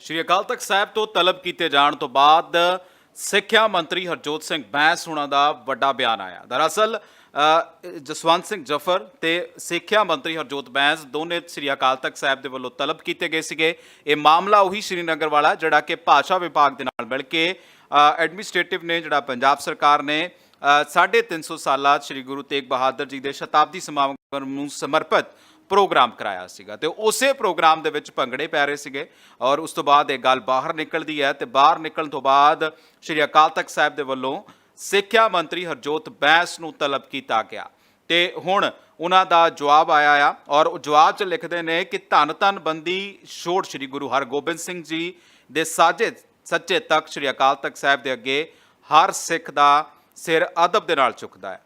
ਸ਼੍ਰੀ ਅਕਾਲ ਤਖਤ ਸਾਹਿਬ ਤੋਂ ਤਲਬ ਕੀਤੇ ਜਾਣ ਤੋਂ ਬਾਅਦ ਸਿੱਖਿਆ ਮੰਤਰੀ ਹਰਜੋਤ ਸਿੰਘ ਬੈਂਸ ਹੁਣਾਂ ਦਾ ਵੱਡਾ ਬਿਆਨ ਆਇਆ। ਦਰਅਸਲ ਜਸਵੰਤ ਸਿੰਘ ਜਫਰ ਤੇ ਸਿੱਖਿਆ ਮੰਤਰੀ ਹਰਜੋਤ ਬੈਂਸ ਦੋਨੇ ਸ਼੍ਰੀ ਅਕਾਲ ਤਖਤ ਸਾਹਿਬ ਦੇ ਵੱਲੋਂ ਤਲਬ ਕੀਤੇ ਗਏ ਸੀਗੇ। ਇਹ ਮਾਮਲਾ ਉਹੀ ਸ਼੍ਰੀਨਗਰ ਵਾਲਾ ਜਿਹੜਾ ਕਿ ਭਾਸ਼ਾ ਵਿਭਾਗ ਦੇ ਨਾਲ ਮਿਲ ਕੇ ਐਡਮਿਨਿਸਟ੍ਰੇਟਿਵ ਨੇ ਜਿਹੜਾ ਪੰਜਾਬ ਸਰਕਾਰ ਨੇ ਅ, ਸਾਢੇ 350 ਸਾਲਾ ਸ਼੍ਰੀ ਗੁਰੂ ਤੇਗ ਬਹਾਦਰ ਜੀ ਦੇ ਸ਼ਤਾਬਦੀ ਸਮਾਗਮ ਨੂੰ ਸਮਰਪਿਤ ਪ੍ਰੋਗਰਾਮ ਕਰਾਇਆ ਸੀਗਾ ਤੇ ਉਸੇ ਪ੍ਰੋਗਰਾਮ ਦੇ ਵਿੱਚ ਭੰਗੜੇ ਪੈ ਰਹੇ ਸੀਗੇ ਔਰ ਉਸ ਤੋਂ ਬਾਅਦ ਇਹ ਗੱਲ ਬਾਹਰ ਨਿਕਲਦੀ ਹੈ ਤੇ ਬਾਹਰ ਨਿਕਲਣ ਤੋਂ ਬਾਅਦ ਸ਼੍ਰੀ ਅਕਾਲ ਤਖਤ ਸਾਹਿਬ ਦੇ ਵੱਲੋਂ ਸਿੱਖਿਆ ਮੰਤਰੀ ਹਰਜੋਤ ਬੈਂਸ ਨੂੰ ਤਲਬ ਕੀਤਾ ਗਿਆ ਤੇ ਹੁਣ ਉਹਨਾਂ ਦਾ ਜਵਾਬ ਆਇਆ ਆ ਔਰ ਉਹ ਜਵਾਬ 'ਚ ਲਿਖਦੇ ਨੇ ਕਿ ਧੰਨ ਧੰਨ ਬੰਦੀ ਛੋੜ ਸ਼੍ਰੀ ਗੁਰੂ ਹਰਗੋਬਿੰਦ ਸਿੰਘ ਜੀ ਦੇ ਸਾਜੇ ਸੱਚੇ ਤਖਤ ਸ਼੍ਰੀ ਅਕਾਲ ਤਖਤ ਸਾਹਿਬ ਦੇ ਅੱਗੇ ਹਰ ਸਿੱਖ ਦਾ ਸਿਰ ਅਦਬ ਦੇ ਨਾਲ ਝੁਕਦਾ ਹੈ।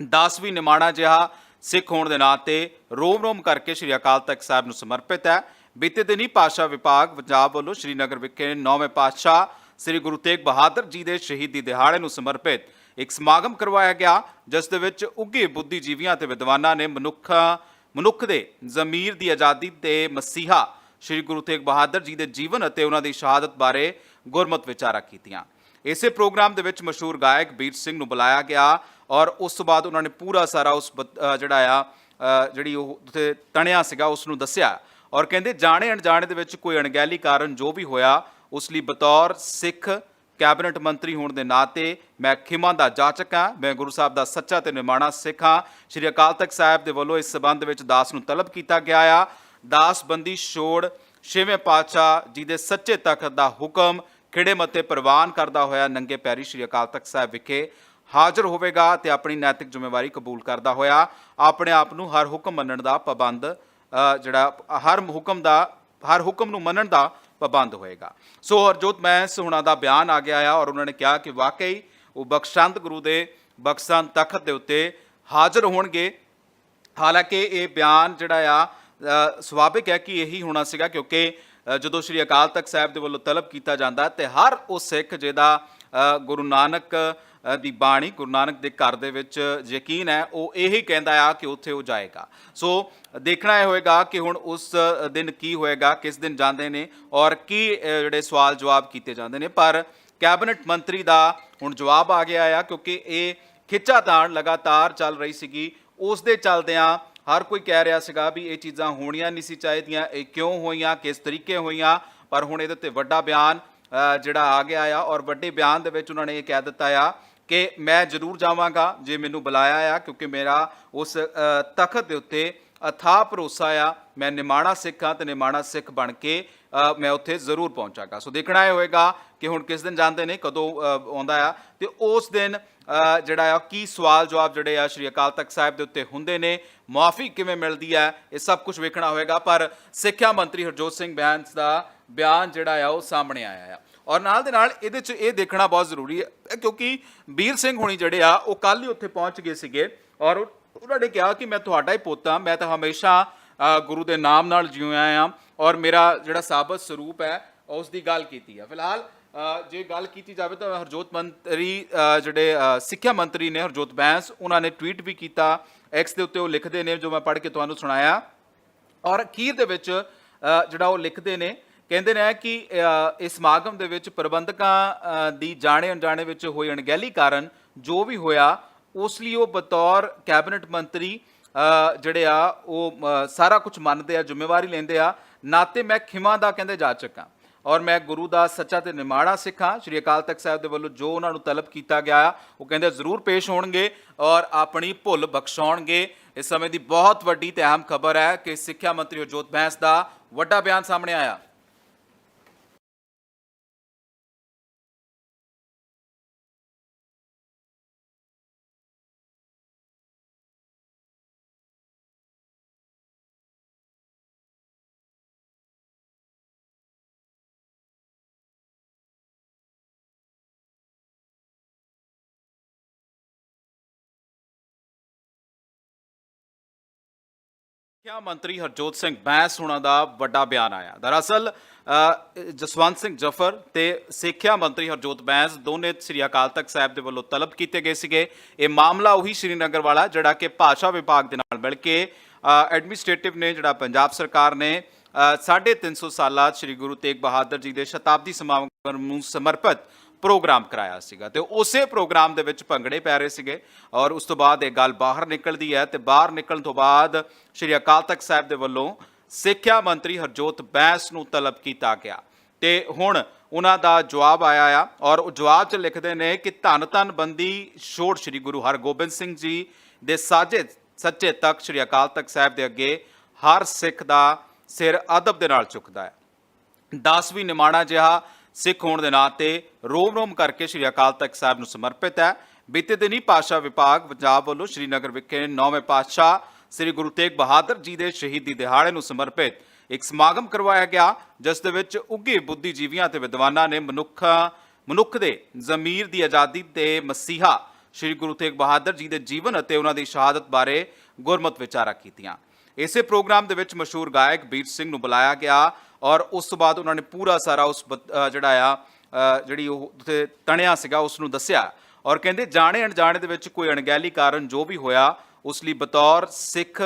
ਦਸ ਵੀ ਨਿਮਾਣਾ ਜਿਹਾ ਸਿੱਖ ਹੋਣ ਦੇ ਨਾਤੇ ਰੋਮ ਰੋਮ ਕਰਕੇ ਸ਼੍ਰੀ ਅਕਾਲ ਤਖਤ ਸਾਹਿਬ ਨੂੰ ਸਮਰਪਿਤ ਹੈ। ਬੀਤੇ ਦਿਨੀ ਪਾਸ਼ਾ ਵਿਭਾਗ ਪੰਜਾਬ ਵੱਲੋਂ ਸ਼੍ਰੀਨਗਰ ਵਿਖੇ ਨੌਵੇਂ ਪਾਤਸ਼ਾਹ ਸ੍ਰੀ ਗੁਰੂ ਤੇਗ ਬਹਾਦਰ ਜੀ ਦੇ ਸ਼ਹੀਦੀ ਦਿਹਾੜੇ ਨੂੰ ਸਮਰਪਿਤ ਇੱਕ ਸਮਾਗਮ ਕਰਵਾਇਆ ਗਿਆ, ਜਿਸ ਦੇ ਵਿੱਚ ਉੱਘੇ ਬੁੱਧੀਜੀਵੀਆਂ ਤੇ ਵਿਦਵਾਨਾਂ ਨੇ ਮਨੁੱਖਾਂ, ਮਨੁੱਖ ਦੇ ਜ਼ਮੀਰ ਦੀ ਆਜ਼ਾਦੀ ਤੇ ਮਸੀਹਾ ਸ਼੍ਰੀ ਗੁਰੂ ਤੇਗ ਬਹਾਦਰ ਜੀ ਦੇ ਜੀਵਨ ਅਤੇ ਉਹਨਾਂ ਦੀ ਸ਼ਹਾਦਤ ਬਾਰੇ ਗੁਰਮਤ ਵਿਚਾਰਾਂ ਕੀਤੀਆਂ। ਇਸੇ ਪ੍ਰੋਗਰਾਮ ਦੇ ਵਿੱਚ ਮਸ਼ਹੂਰ ਗਾਇਕ ਬੀਰ ਸਿੰਘ ਨੂੰ ਬੁਲਾਇਆ ਗਿਆ। ਔਰ ਉਸ ਤੋਂ ਬਾਅਦ ਉਹਨਾਂ ਨੇ ਪੂਰਾ ਸਾਰਾ ਉਸ ਬ- ਜਿਹੜਾ ਆ ਜਿਹੜੀ ਉਹ ਉੱਥੇ ਤਣਿਆ ਸੀਗਾ ਉਸ ਨੂੰ ਦੱਸਿਆ। ਔਰ ਕਹਿੰਦੇ, ਜਾਣੇ ਅਣਜਾਣੇ ਦੇ ਵਿੱਚ ਕੋਈ ਅਣਗਹਿਲੀ ਕਾਰਨ ਜੋ ਵੀ ਹੋਇਆ, ਉਸ ਲਈ ਬਤੌਰ ਸਿੱਖ ਕੈਬਨਿਟ ਮੰਤਰੀ ਹੋਣ ਦੇ ਨਾਤੇ ਮੈਂ ਖਿਮਾ ਦਾ ਜਾਚਕ ਹਾਂ, ਮੈਂ ਗੁਰੂ ਸਾਹਿਬ ਦਾ ਸੱਚਾ ਤੇ ਨਿਮਾਣਾ ਸਿੱਖ ਹਾਂ। ਸ਼੍ਰੀ ਅਕਾਲ ਤਖਤ ਸਾਹਿਬ ਦੇ ਵੱਲੋਂ ਇਸ ਸਬੰਧ ਵਿੱਚ ਦਾਸ ਨੂੰ ਤਲਬ ਕੀਤਾ ਗਿਆ ਆ। ਦਾਸ ਬੰਦੀ ਛੋੜ ਛੇਵੇਂ ਪਾਤਸ਼ਾਹ ਜੀ ਦੇ ਸੱਚੇ ਤਖਤ ਦਾ ਹੁਕਮ ਖਿੜੇ ਮੱਥੇ ਪ੍ਰਵਾਨ ਕਰਦਾ ਹੋਇਆ ਨੰਗੇ ਪੈਰੀ ਸ਼੍ਰੀ ਅਕਾਲ ਤਖਤ ਸਾਹਿਬ ਵਿਖੇ। ਹਾਜ਼ਰ ਹੋਵੇਗਾ ਤੇ ਆਪਣੀ ਨੈਤਿਕ ਜ਼ਿੰਮੇਵਾਰੀ ਕਬੂਲ ਕਰਦਾ ਹੋਇਆ ਆਪਣੇ ਆਪ ਨੂੰ ਹਰ ਹੁਕਮ ਮੰਨਣ ਦਾ ਪਾਬੰਦ ਜਿਹੜਾ ਹਰ ਹੁਕਮ ਦਾ, ਹਰ ਹੁਕਮ ਨੂੰ ਮੰਨਣ ਦਾ ਪਾਬੰਦ ਹੋਏਗਾ। ਸੋ ਹਰਜੋਤ ਮੈਂਸ ਹੁਣਾਂ ਦਾ ਬਿਆਨ ਆ ਗਿਆ ਆ ਔਰ ਉਹਨਾਂ ਨੇ ਕਿਹਾ ਕਿ ਵਾਕਈ ਉਹ ਬਖਸ਼ੰਤ ਗੁਰੂ ਦੇ ਬਖਸ਼ੰਦ ਤਖਤ ਦੇ ਉੱਤੇ ਹਾਜ਼ਰ ਹੋਣਗੇ। ਹਾਲਾਂਕਿ ਇਹ ਬਿਆਨ ਜਿਹੜਾ ਆ ਸੁਭਾਵਿਕ ਹੈ ਕਿ ਇਹੀ ਹੋਣਾ ਸੀਗਾ ਕਿਉਂਕਿ ਜਦੋਂ ਸ਼੍ਰੀ ਅਕਾਲ ਤਖਤ ਸਾਹਿਬ ਦੇ ਵੱਲੋਂ ਤਲਬ ਕੀਤਾ ਜਾਂਦਾ ਹੈ ਤੇ ਹਰ ਉਹ ਸਿੱਖ ਜਿਹਦਾ ਗੁਰੂ ਨਾਨਕ ਦੀ ਬਾਣੀ ਗੁਰੂ ਨਾਨਕ ਦੇ ਘਰ ਦੇ ਵਿੱਚ ਯਕੀਨ ਹੈ, ਉਹ ਇਹੀ ਕਹਿੰਦਾ ਆ ਕਿ ਉੱਥੇ ਉਹ ਜਾਏਗਾ। ਸੋ ਦੇਖਣਾ ਇਹ ਹੋਏਗਾ ਕਿ ਹੁਣ ਉਸ ਦਿਨ ਕੀ ਹੋਏਗਾ, ਕਿਸ ਦਿਨ ਜਾਂਦੇ ਨੇ ਔਰ ਕੀ ਜਿਹੜੇ ਸਵਾਲ ਜਵਾਬ ਕੀਤੇ ਜਾਂਦੇ ਨੇ। ਪਰ ਕੈਬਨਿਟ ਮੰਤਰੀ ਦਾ ਹੁਣ ਜਵਾਬ ਆ ਗਿਆ ਆ ਕਿਉਂਕਿ ਇਹ ਖਿੱਚਾਤਾਣ ਲਗਾਤਾਰ ਚੱਲ ਰਹੀ ਸੀਗੀ। ਉਸ ਦੇ ਚੱਲਦਿਆਂ ਹਰ ਕੋਈ ਕਹਿ ਰਿਹਾ ਸੀਗਾ ਵੀ ਇਹ ਚੀਜ਼ਾਂ ਹੋਣੀਆਂ ਨਹੀਂ ਸੀ ਚਾਹੀਦੀਆਂ, ਇਹ ਕਿਉਂ ਹੋਈਆਂ, ਕਿਸ ਤਰੀਕੇ ਹੋਈਆਂ, ਪਰ ਹੁਣ ਇਹਦੇ ਤੇ ਵੱਡਾ ਬਿਆਨ ਜਿਹੜਾ ਆ ਗਿਆ ਆ ਔਰ ਵੱਡੇ ਬਿਆਨ ਦੇ ਵਿੱਚ ਉਹਨਾਂ ਨੇ ਇਹ ਕਹਿ ਦਿੱਤਾ ਆ ਕਿ ਮੈਂ ਜ਼ਰੂਰ ਜਾਵਾਂਗਾ ਜੇ ਮੈਨੂੰ ਬੁਲਾਇਆ ਆ, ਕਿਉਂਕਿ ਮੇਰਾ ਉਸ ਤਖਤ ਦੇ ਉੱਤੇ ਅਥਾਹ ਭਰੋਸਾ ਆ। ਮੈਂ ਨਿਮਾਣਾ ਸਿੱਖ ਹਾਂ ਤੇ ਨਿਮਾਣਾ ਸਿੱਖ ਬਣ ਕੇ ਮੈਂ ਉੱਥੇ ਜ਼ਰੂਰ ਪਹੁੰਚਾਂਗਾ। ਸੋ ਦੇਖਣਾ ਇਹ ਹੋਏਗਾ ਕਿ ਹੁਣ ਕਿਸ ਦਿਨ ਜਾਂਦੇ ਨੇ, ਕਦੋਂ ਆਉਂਦਾ ਆ। ਤੇ ਉਸ ਦਿਨ ਜਿਹੜਾ ਆ, ਕੀ ਸਵਾਲ ਜਵਾਬ ਜਿਹੜੇ ਆ ਸ਼੍ਰੀ ਅਕਾਲ ਤਖਤ ਸਾਹਿਬ ਦੇ ਉੱਤੇ ਹੁੰਦੇ ਨੇ ਮਾਫੀ ਕਿਵੇਂ ਮਿਲਦੀ ਹੈ ਇਹ ਸਭ ਕੁਝ ਵੇਖਣਾ ਹੋਏਗਾ। ਪਰ ਸਿੱਖਿਆ ਮੰਤਰੀ ਹਰਜੋਤ ਸਿੰਘ ਬੈਂਸ ਦਾ ਬਿਆਨ ਜਿਹੜਾ ਆ ਉਹ ਸਾਹਮਣੇ ਆਇਆ ਆ। ਔਰ ਨਾਲ ਦੇ ਨਾਲ ਇਹਦੇ 'ਚ ਇਹ ਦੇਖਣਾ ਬਹੁਤ ਜ਼ਰੂਰੀ ਹੈ ਕਿਉਂਕਿ ਵੀਰ ਸਿੰਘ ਹੋਣੀ ਜਿਹੜੇ ਆ, ਉਹ ਕੱਲ ਹੀ ਉੱਥੇ ਪਹੁੰਚ ਗਏ ਸੀਗੇ ਔਰ ਉਹਨਾਂ ਨੇ ਕਿਹਾ ਕਿ ਮੈਂ ਤੁਹਾਡਾ ਹੀ ਪੁੱਤ ਹਾਂ ਮੈਂ ਤਾਂ ਹਮੇਸ਼ਾ ਗੁਰੂ ਦੇ ਨਾਮ ਨਾਲ ਜਿਉਂ ਆ ਔਰ ਮੇਰਾ ਜਿਹੜਾ ਸਾਬਤ ਸਰੂਪ ਹੈ, ਉਸ ਦੀ ਗੱਲ ਕੀਤੀ ਆ। ਫਿਲਹਾਲ ਜੇ ਗੱਲ ਕੀਤੀ ਜਾਵੇ ਤਾਂ ਹਰਜੋਤ ਮੰਤਰੀ ਜਿਹੜੇ ਸਿੱਖਿਆ ਮੰਤਰੀ ਨੇ ਹਰਜੋਤ ਬੈਂਸ, ਉਹਨਾਂ ਨੇ ਟਵੀਟ ਵੀ ਕੀਤਾ ਐਕਸ ਦੇ ਉੱਤੇ ਉਹ ਲਿਖਦੇ ਨੇ ਜੋ ਮੈਂ ਪੜ੍ਹ ਕੇ ਤੁਹਾਨੂੰ ਸੁਣਾਇਆ। ਔਰ ਅਖੀਰ ਦੇ ਵਿੱਚ ਜਿਹੜਾ ਉਹ ਲਿਖਦੇ ਨੇ ਕਹਿੰਦੇ ਨੇ ਕਿ ਇਸ ਸਮਾਗਮ ਦੇ ਵਿੱਚ ਪ੍ਰਬੰਧਕਾਂ ਦੀ ਜਾਣੇ ਅਣਜਾਣੇ ਵਿੱਚ ਹੋਈ ਅਣਗਹਿਲੀ ਕਾਰਨ ਜੋ ਵੀ ਹੋਇਆ, ਉਸ ਲਈ ਉਹ ਬਤੌਰ ਕੈਬਨਿਟ ਮੰਤਰੀ ਜਿਹੜੇ ਆ, ਉਹ ਸਾਰਾ ਕੁਝ ਮੰਨਦੇ ਆ, ਜ਼ਿੰਮੇਵਾਰੀ ਲੈਂਦੇ ਆ। ਨਾਤੇ ਮੈਂ ਖਿਮਾ ਦਾ ਕਹਿੰਦੇ ਜਾ ਚੁੱਕਾ। ਔਰ ਮੈਂ ਗੁਰੂ ਦਾ ਸੱਚਾ ਤੇ ਨਿਮਾਣਾ ਸਿੱਖਾਂ, ਸ਼੍ਰੀ ਅਕਾਲ ਤਖਤ ਸਾਹਿਬ ਦੇ ਵੱਲੋਂ ਜੋ ਉਹਨਾਂ ਨੂੰ ਤਲਬ ਕੀਤਾ ਗਿਆ ਆ, ਉਹ ਕਹਿੰਦੇ ਜ਼ਰੂਰ ਪੇਸ਼ ਹੋਣਗੇ ਔਰ ਆਪਣੀ ਭੁੱਲ ਬਖਸ਼ਾਉਣਗੇ। ਇਸ ਸਮੇਂ ਦੀ ਬਹੁਤ ਵੱਡੀ ਤੇ ਅਹਿਮ ਖਬਰ ਹੈ ਕਿ ਸਿੱਖਿਆ ਮੰਤਰੀ ਹਰਜੋਤ ਬੈਂਸ ਦਾ ਵੱਡਾ ਬਿਆਨ ਸਾਹਮਣੇ ਆਇਆ। ਸਿੱਖਿਆ ਮੰਤਰੀ ਹਰਜੋਤ ਸਿੰਘ ਬੈਂਸ ਹੁਣਾਂ ਦਾ ਵੱਡਾ ਬਿਆਨ ਆਇਆ। ਦਰਅਸਲ ਜਸਵੰਤ ਸਿੰਘ ਜਫਰ ਤੇ ਸਿੱਖਿਆ ਮੰਤਰੀ ਹਰਜੋਤ ਬੈਂਸ ਦੋਨੇ ਸ੍ਰੀ ਅਕਾਲ ਤਖਤ ਸਾਹਿਬ ਦੇ ਵੱਲੋਂ ਤਲਬ ਕੀਤੇ ਗਏ ਸੀਗੇ। ਇਹ ਮਾਮਲਾ ਉਹੀ ਸ਼੍ਰੀਨਗਰ ਵਾਲਾ ਜਿਹੜਾ ਕਿ ਭਾਸ਼ਾ ਵਿਭਾਗ ਦੇ ਨਾਲ ਮਿਲ ਕੇ ਐਡਮਿਨਿਸਟ੍ਰੇਟਿਵ ਨੇ ਜਿਹੜਾ ਪੰਜਾਬ ਸਰਕਾਰ ਨੇ ਅ, ਸਾਢੇ 350 ਸਾਲਾ ਸ੍ਰੀ ਗੁਰੂ ਤੇਗ ਬਹਾਦਰ ਜੀ ਦੇ ਸ਼ਤਾਬਦੀ ਸਮਾਗਮ ਨੂੰ ਸਮਰਪਿਤ ਪ੍ਰੋਗਰਾਮ ਕਰਾਇਆ ਸੀਗਾ ਤੇ ਉਸੇ ਪ੍ਰੋਗਰਾਮ ਦੇ ਵਿੱਚ ਭੰਗੜੇ ਪੈ ਰਹੇ ਸੀਗੇ ਔਰ ਉਸ ਤੋਂ ਬਾਅਦ ਇਹ ਗੱਲ ਬਾਹਰ ਨਿਕਲਦੀ ਹੈ ਤੇ ਬਾਹਰ ਨਿਕਲਣ ਤੋਂ ਬਾਅਦ ਸ੍ਰੀ ਅਕਾਲ ਤਖਤ ਸਾਹਿਬ ਦੇ ਵੱਲੋਂ ਸਿੱਖਿਆ ਮੰਤਰੀ ਹਰਜੋਤ ਬੈਂਸ ਨੂੰ ਤਲਬ ਕੀਤਾ ਗਿਆ। ਤੇ ਹੁਣ ਉਹਨਾਂ ਦਾ ਜਵਾਬ ਆਇਆ ਆ ਔਰ ਉਹ ਜਵਾਬ 'ਚ ਲਿਖਦੇ ਨੇ ਕਿ ਧੰਨ ਧੰਨ ਬੰਦੀ ਛੋੜ ਸ੍ਰੀ ਗੁਰੂ ਹਰਗੋਬਿੰਦ ਸਿੰਘ ਜੀ ਦੇ ਸਾਜੇ ਸੱਚੇ ਤਖਤ ਸ੍ਰੀ ਅਕਾਲ ਤਖਤ ਸਾਹਿਬ ਦੇ ਅੱਗੇ ਹਰ ਸਿੱਖ ਦਾ ਸਿਰ ਅਦਬ ਦੇ ਨਾਲ ਝੁਕਦਾ ਹੈ। ਦਸ ਵੀ ਨਿਮਾਣਾ ਜਿਹਾ ਸਿੱਖ ਹੋਣ ਦੇ ਨਾਤੇ ਰੋਮ ਰੋਮ ਕਰਕੇ ਸ੍ਰੀ ਅਕਾਲ ਤਖਤ ਸਾਹਿਬ ਨੂੰ ਸਮਰਪਿਤ ਹੈ। ਬੀਤੇ ਦਿਨੀ ਪਾਸ਼ਾ ਵਿਭਾਗ ਪੰਜਾਬ ਵੱਲੋਂ ਸ਼੍ਰੀਨਗਰ ਵਿਖੇ ਨੌਵੇਂ ਪਾਤਸ਼ਾਹ ਸ੍ਰੀ ਗੁਰੂ ਤੇਗ ਬਹਾਦਰ ਜੀ ਦੇ ਸ਼ਹੀਦੀ ਦਿਹਾੜੇ ਨੂੰ ਸਮਰਪਿਤ ਇੱਕ ਸਮਾਗਮ ਕਰਵਾਇਆ ਗਿਆ, ਜਿਸ ਦੇ ਵਿੱਚ ਉੱਘੇ ਬੁੱਧੀਜੀਵੀਆਂ ਤੇ ਵਿਦਵਾਨਾਂ ਨੇ ਮਨੁੱਖਾਂ, ਮਨੁੱਖ ਦੇ ਜ਼ਮੀਰ ਦੀ ਆਜ਼ਾਦੀ ਤੇ ਮਸੀਹਾ ਸ੍ਰੀ ਗੁਰੂ ਤੇਗ ਬਹਾਦਰ ਜੀ ਦੇ ਜੀਵਨ ਅਤੇ ਉਹਨਾਂ ਦੀ ਸ਼ਹਾਦਤ ਬਾਰੇ ਗੁਰਮਤ ਵਿਚਾਰਾਂ ਕੀਤੀਆਂ। ਇਸੇ ਪ੍ਰੋਗਰਾਮ ਦੇ ਵਿੱਚ ਮਸ਼ਹੂਰ ਗਾਇਕ ਵੀਰ ਸਿੰਘ ਨੂੰ ਬੁਲਾਇਆ ਗਿਆ। ਔਰ ਉਸ ਤੋਂ ਬਾਅਦ ਉਹਨਾਂ ਨੇ ਪੂਰਾ ਸਾਰਾ ਉਸ ਬ- ਜਿਹੜਾ ਆ ਜਿਹੜੀ ਉਹ ਉੱਥੇ ਤਣਿਆ ਸੀਗਾ, ਉਸ ਨੂੰ ਦੱਸਿਆ। ਔਰ ਕਹਿੰਦੇ ਜਾਣੇ ਅਣਜਾਣੇ ਦੇ ਵਿੱਚ ਕੋਈ ਅਣਗਹਿਲੀ ਕਾਰਨ ਜੋ ਵੀ ਹੋਇਆ, ਉਸ ਲਈ ਬਤੌਰ ਸਿੱਖ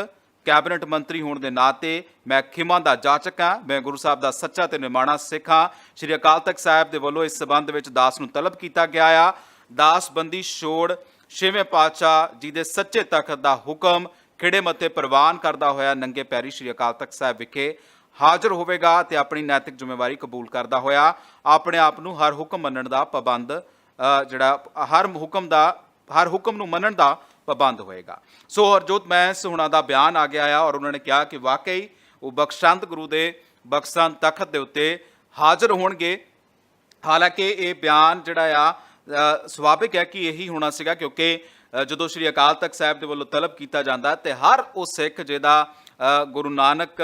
ਕੈਬਨਿਟ ਮੰਤਰੀ ਹੋਣ ਦੇ ਨਾਤੇ ਮੈਂ ਖਿਮਾ ਦਾ ਜਾਚਕ ਹਾਂ, ਮੈਂ ਗੁਰੂ ਸਾਹਿਬ ਦਾ ਸੱਚਾ ਤੇ ਨਿਮਾਣਾ ਸਿੱਖ ਹਾਂ। ਸ਼੍ਰੀ ਅਕਾਲ ਤਖਤ ਸਾਹਿਬ ਦੇ ਵੱਲੋਂ ਇਸ ਸਬੰਧ ਵਿੱਚ ਦਾਸ ਨੂੰ ਤਲਬ ਕੀਤਾ ਗਿਆ ਆ। ਦਾਸ ਬੰਦੀ ਛੋੜ ਛੇਵੇਂ ਪਾਤਸ਼ਾਹ ਜੀ ਦੇ ਸੱਚੇ ਤਖਤ ਦਾ ਹੁਕਮ ਖਿੜੇ ਮੱਥੇ ਪ੍ਰਵਾਨ ਕਰਦਾ ਹੋਇਆ ਨੰਗੇ ਪੈਰੀ ਸ਼੍ਰੀ ਅਕਾਲ ਤਖਤ ਸਾਹਿਬ ਵਿਖੇ ਹਾਜ਼ਰ ਹੋਵੇਗਾ ਤੇ ਆਪਣੀ ਨੈਤਿਕ ਜ਼ਿੰਮੇਵਾਰੀ ਕਬੂਲ ਕਰਦਾ ਹੋਇਆ। ਆਪਣੇ ਆਪ ਨੂੰ ਹਰ ਹੁਕਮ ਮੰਨਣ ਦਾ ਪਾਬੰਦ ਜਿਹੜਾ, ਹਰ ਹੁਕਮ ਦਾ, ਹਰ ਹੁਕਮ ਨੂੰ ਮੰਨਣ ਦਾ ਪਾਬੰਦ ਹੋਏਗਾ। ਸੋ ਹਰਜੋਤ ਮੈਂਸ ਹੁਣਾਂ ਦਾ ਬਿਆਨ ਆ ਗਿਆ ਆ ਔਰ ਉਹਨਾਂ ਨੇ ਕਿਹਾ ਕਿ ਵਾਕਈ ਉਹ ਬਖਸ਼ੰਤ ਗੁਰੂ ਦੇ ਬਖਸ਼ੰਤ ਤਖਤ ਦੇ ਉੱਤੇ ਹਾਜ਼ਰ ਹੋਣਗੇ। ਹਾਲਾਂਕਿ ਇਹ ਬਿਆਨ ਜਿਹੜਾ ਆ ਸੁਭਾਵਿਕ ਹੈ ਕਿ ਇਹੀ ਹੋਣਾ ਸੀਗਾ ਕਿਉਂਕਿ ਜਦੋਂ ਸ੍ਰੀ ਅਕਾਲ ਤਖਤ ਸਾਹਿਬ ਦੇ ਵੱਲੋਂ ਤਲਬ ਕੀਤਾ ਜਾਂਦਾ ਤੇ ਹਰ ਉਹ ਸਿੱਖ ਜਿਹਦਾ ਗੁਰੂ ਨਾਨਕ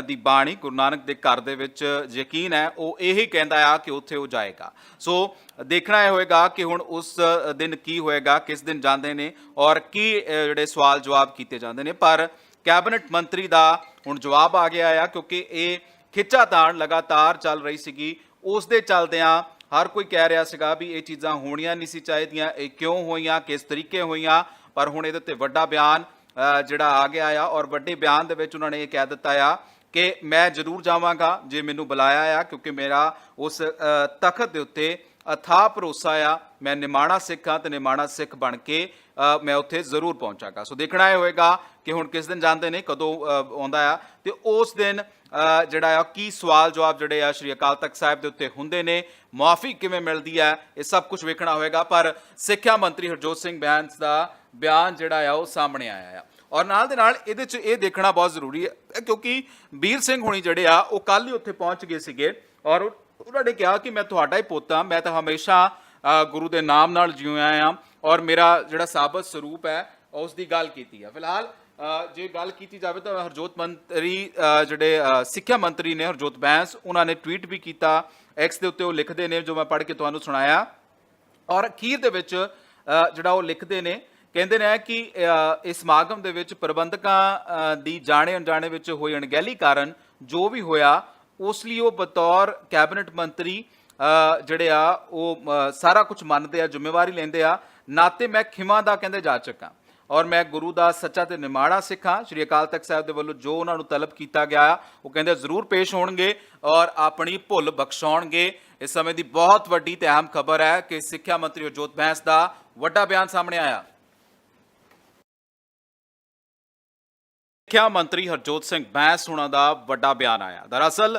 ਦੀ ਬਾਣੀ ਗੁਰੂ ਨਾਨਕ ਦੇ ਘਰ ਦੇ ਵਿੱਚ ਯਕੀਨ ਹੈ, ਉਹ ਇਹੀ ਕਹਿੰਦਾ ਆ ਕਿ ਉੱਥੇ ਉਹ ਜਾਏਗਾ। ਸੋ ਦੇਖਣਾ ਇਹ ਹੋਏਗਾ ਕਿ ਹੁਣ ਉਸ ਦਿਨ ਕੀ ਹੋਏਗਾ, ਕਿਸ ਦਿਨ ਜਾਂਦੇ ਨੇ ਔਰ ਕੀ ਜਿਹੜੇ ਸਵਾਲ ਜਵਾਬ ਕੀਤੇ ਜਾਂਦੇ ਨੇ। ਪਰ ਕੈਬਨਿਟ ਮੰਤਰੀ ਦਾ ਹੁਣ ਜਵਾਬ ਆ ਗਿਆ ਆ ਕਿਉਂਕਿ ਇਹ ਖਿੱਚਾਤਾਣ ਲਗਾਤਾਰ ਚੱਲ ਰਹੀ ਸੀਗੀ। ਉਸ ਦੇ ਚੱਲਦਿਆਂ ਹਰ ਕੋਈ ਕਹਿ ਰਿਹਾ ਸੀਗਾ ਵੀ ਇਹ ਚੀਜ਼ਾਂ ਹੋਣੀਆਂ ਨਹੀਂ ਸੀ ਚਾਹੀਦੀਆਂ, ਇਹ ਕਿਉਂ ਹੋਈਆਂ, ਕਿਸ ਤਰੀਕੇ ਹੋਈਆਂ। ਪਰ ਹੁਣ ਇਹਦੇ ਤੇ ਵੱਡਾ ਬਿਆਨ ਜਿਹੜਾ ਆ ਗਿਆ ਆ ਔਰ ਵੱਡੇ ਬਿਆਨ ਦੇ ਵਿੱਚ ਉਹਨਾਂ ਨੇ ਇਹ ਕਹਿ ਦਿੱਤਾ ਆ ਕਿ ਮੈਂ ਜ਼ਰੂਰ ਜਾਵਾਂਗਾ ਜੇ ਮੈਨੂੰ ਬੁਲਾਇਆ ਆ, ਕਿਉਂਕਿ ਮੇਰਾ ਉਸ ਤਖਤ ਦੇ ਉੱਤੇ ਅਥਾਹ ਭਰੋਸਾ ਆ। ਮੈਂ ਨਿਮਾਣਾ ਸਿੱਖ ਹਾਂ ਤੇ ਨਿਮਾਣਾ ਸਿੱਖ ਬਣ ਕੇ ਮੈਂ ਉੱਥੇ ਜ਼ਰੂਰ ਪਹੁੰਚਾਂਗਾ। ਸੋ ਦੇਖਣਾ ਇਹ ਹੋਏਗਾ ਕਿ ਹੁਣ ਕਿਸ ਦਿਨ ਜਾਂਦੇ ਨੇ, ਕਦੋਂ ਆਉਂਦਾ ਆ। ਤੇ ਉਸ ਦਿਨ ਜਿਹੜਾ ਆ, ਕੀ ਸਵਾਲ ਜਵਾਬ ਜਿਹੜੇ ਆ ਸ਼੍ਰੀ ਅਕਾਲ ਤਖਤ ਸਾਹਿਬ ਦੇ ਉੱਤੇ ਹੁੰਦੇ ਨੇ ਮਾਫੀ ਕਿਵੇਂ ਮਿਲਦੀ ਹੈ ਇਹ ਸਭ ਕੁਝ ਵੇਖਣਾ ਹੋਏਗਾ। ਪਰ ਸਿੱਖਿਆ ਮੰਤਰੀ ਹਰਜੋਤ ਸਿੰਘ ਬੈਂਸ ਦਾ ਬਿਆਨ ਜਿਹੜਾ ਆ, ਉਹ ਸਾਹਮਣੇ ਆਇਆ ਆ। ਔਰ ਨਾਲ ਦੇ ਨਾਲ ਇਹਦੇ ਚ ਇਹ ਦੇਖਣਾ ਬਹੁਤ ਜ਼ਰੂਰੀ ਹੈ, ਕਿਉਂਕਿ ਵੀਰ ਸਿੰਘ ਹੁਣੀ ਜਿਹੜੇ ਆ, ਉਹ ਕੱਲ ਹੀ ਉੱਥੇ ਪਹੁੰਚ ਗਏ ਸੀਗੇ ਔਰ ਉਹਨਾਂ ਨੇ ਕਿਹਾ ਕਿ ਮੈਂ ਤੁਹਾਡਾ ਹੀ ਪੁੱਤ ਹਾਂ ਮੈਂ ਤਾਂ ਹਮੇਸ਼ਾ ਗੁਰੂ ਦੇ ਨਾਮ ਨਾਲ ਜਿਉਇਆ ਆ ਔਰ ਮੇਰਾ ਜਿਹੜਾ ਸਾਬਤ ਸਰੂਪ ਹੈ, ਉਸ ਦੀ ਗੱਲ ਕੀਤੀ ਹੈ ਫਿਲਹਾਲ ਜੇ ਗੱਲ ਕੀਤੀ ਜਾਵੇ ਤਾਂ ਹਰਜੋਤ ਮੰਤਰੀ ਜਿਹੜੇ ਸਿੱਖਿਆ ਮੰਤਰੀ ਨੇ ਹਰਜੋਤ ਬੈਂਸ, ਉਹਨਾਂ ਨੇ ਟਵੀਟ ਵੀ ਕੀਤਾ ਐਕਸ ਦੇ ਉੱਤੇ ਉਹ ਲਿਖਦੇ ਨੇ ਜੋ ਮੈਂ ਪੜ੍ਹ ਕੇ ਤੁਹਾਨੂੰ ਸੁਣਾਇਆ। ਔਰ ਅਖੀਰ ਦੇ ਵਿੱਚ ਜਿਹੜਾ ਉਹ ਲਿਖਦੇ ਨੇ ਕਹਿੰਦੇ ਨੇ ਕਿ ਇਸ ਸਮਾਗਮ ਦੇ ਵਿੱਚ ਪ੍ਰਬੰਧਕਾਂ ਦੀ ਜਾਣੇ ਅਣਜਾਣੇ ਵਿੱਚ ਹੋਈ ਅਣਗਹਿਲੀ ਕਾਰਨ ਜੋ ਵੀ ਹੋਇਆ, ਉਸ ਲਈ ਉਹ ਬਤੌਰ ਕੈਬਨਿਟ ਮੰਤਰੀ ਜਿਹੜੇ ਆ, ਉਹ ਸਾਰਾ ਕੁਝ ਮੰਨਦੇ ਆ, ਜ਼ਿੰਮੇਵਾਰੀ ਲੈਂਦੇ ਆ। ਨਾਤੇ ਮੈਂ ਖਿਮਾ ਦਾ ਕਹਿੰਦੇ ਜਾ ਚੁੱਕਾ। ਔਰ ਮੈਂ ਗੁਰੂ ਦਾ ਸੱਚਾ ਤੇ ਨਿਮਾਣਾ ਸਿੱਖਾਂ। ਸ਼੍ਰੀ ਅਕਾਲ ਤਖਤ ਸਾਹਿਬ ਦੇ ਵੱਲੋਂ ਜੋ ਉਹਨਾਂ ਨੂੰ ਤਲਬ ਕੀਤਾ ਗਿਆ, ਉਹ ਕਹਿੰਦੇ ਜ਼ਰੂਰ ਪੇਸ਼ ਹੋਣਗੇ ਔਰ ਆਪਣੀ ਭੁੱਲ ਬਖਸ਼ਾਉਣਗੇ। ਇਸ ਸਮੇਂ ਦੀ ਬਹੁਤ ਵੱਡੀ ਤੇ ਅਹਿਮ ਖਬਰ ਹੈ ਕਿ ਸਿੱਖਿਆ ਮੰਤਰੀ ਹਰਜੋਤ ਬੈਂਸ ਦਾ ਵੱਡਾ ਬਿਆਨ ਸਾਹਮਣੇ ਆਇਆ। ਸਿੱਖਿਆ ਮੰਤਰੀ ਹਰਜੋਤ ਸਿੰਘ ਬੈਂਸ ਹੁਣਾਂ ਦਾ ਵੱਡਾ ਬਿਆਨ ਆਇਆ। ਦਰਅਸਲ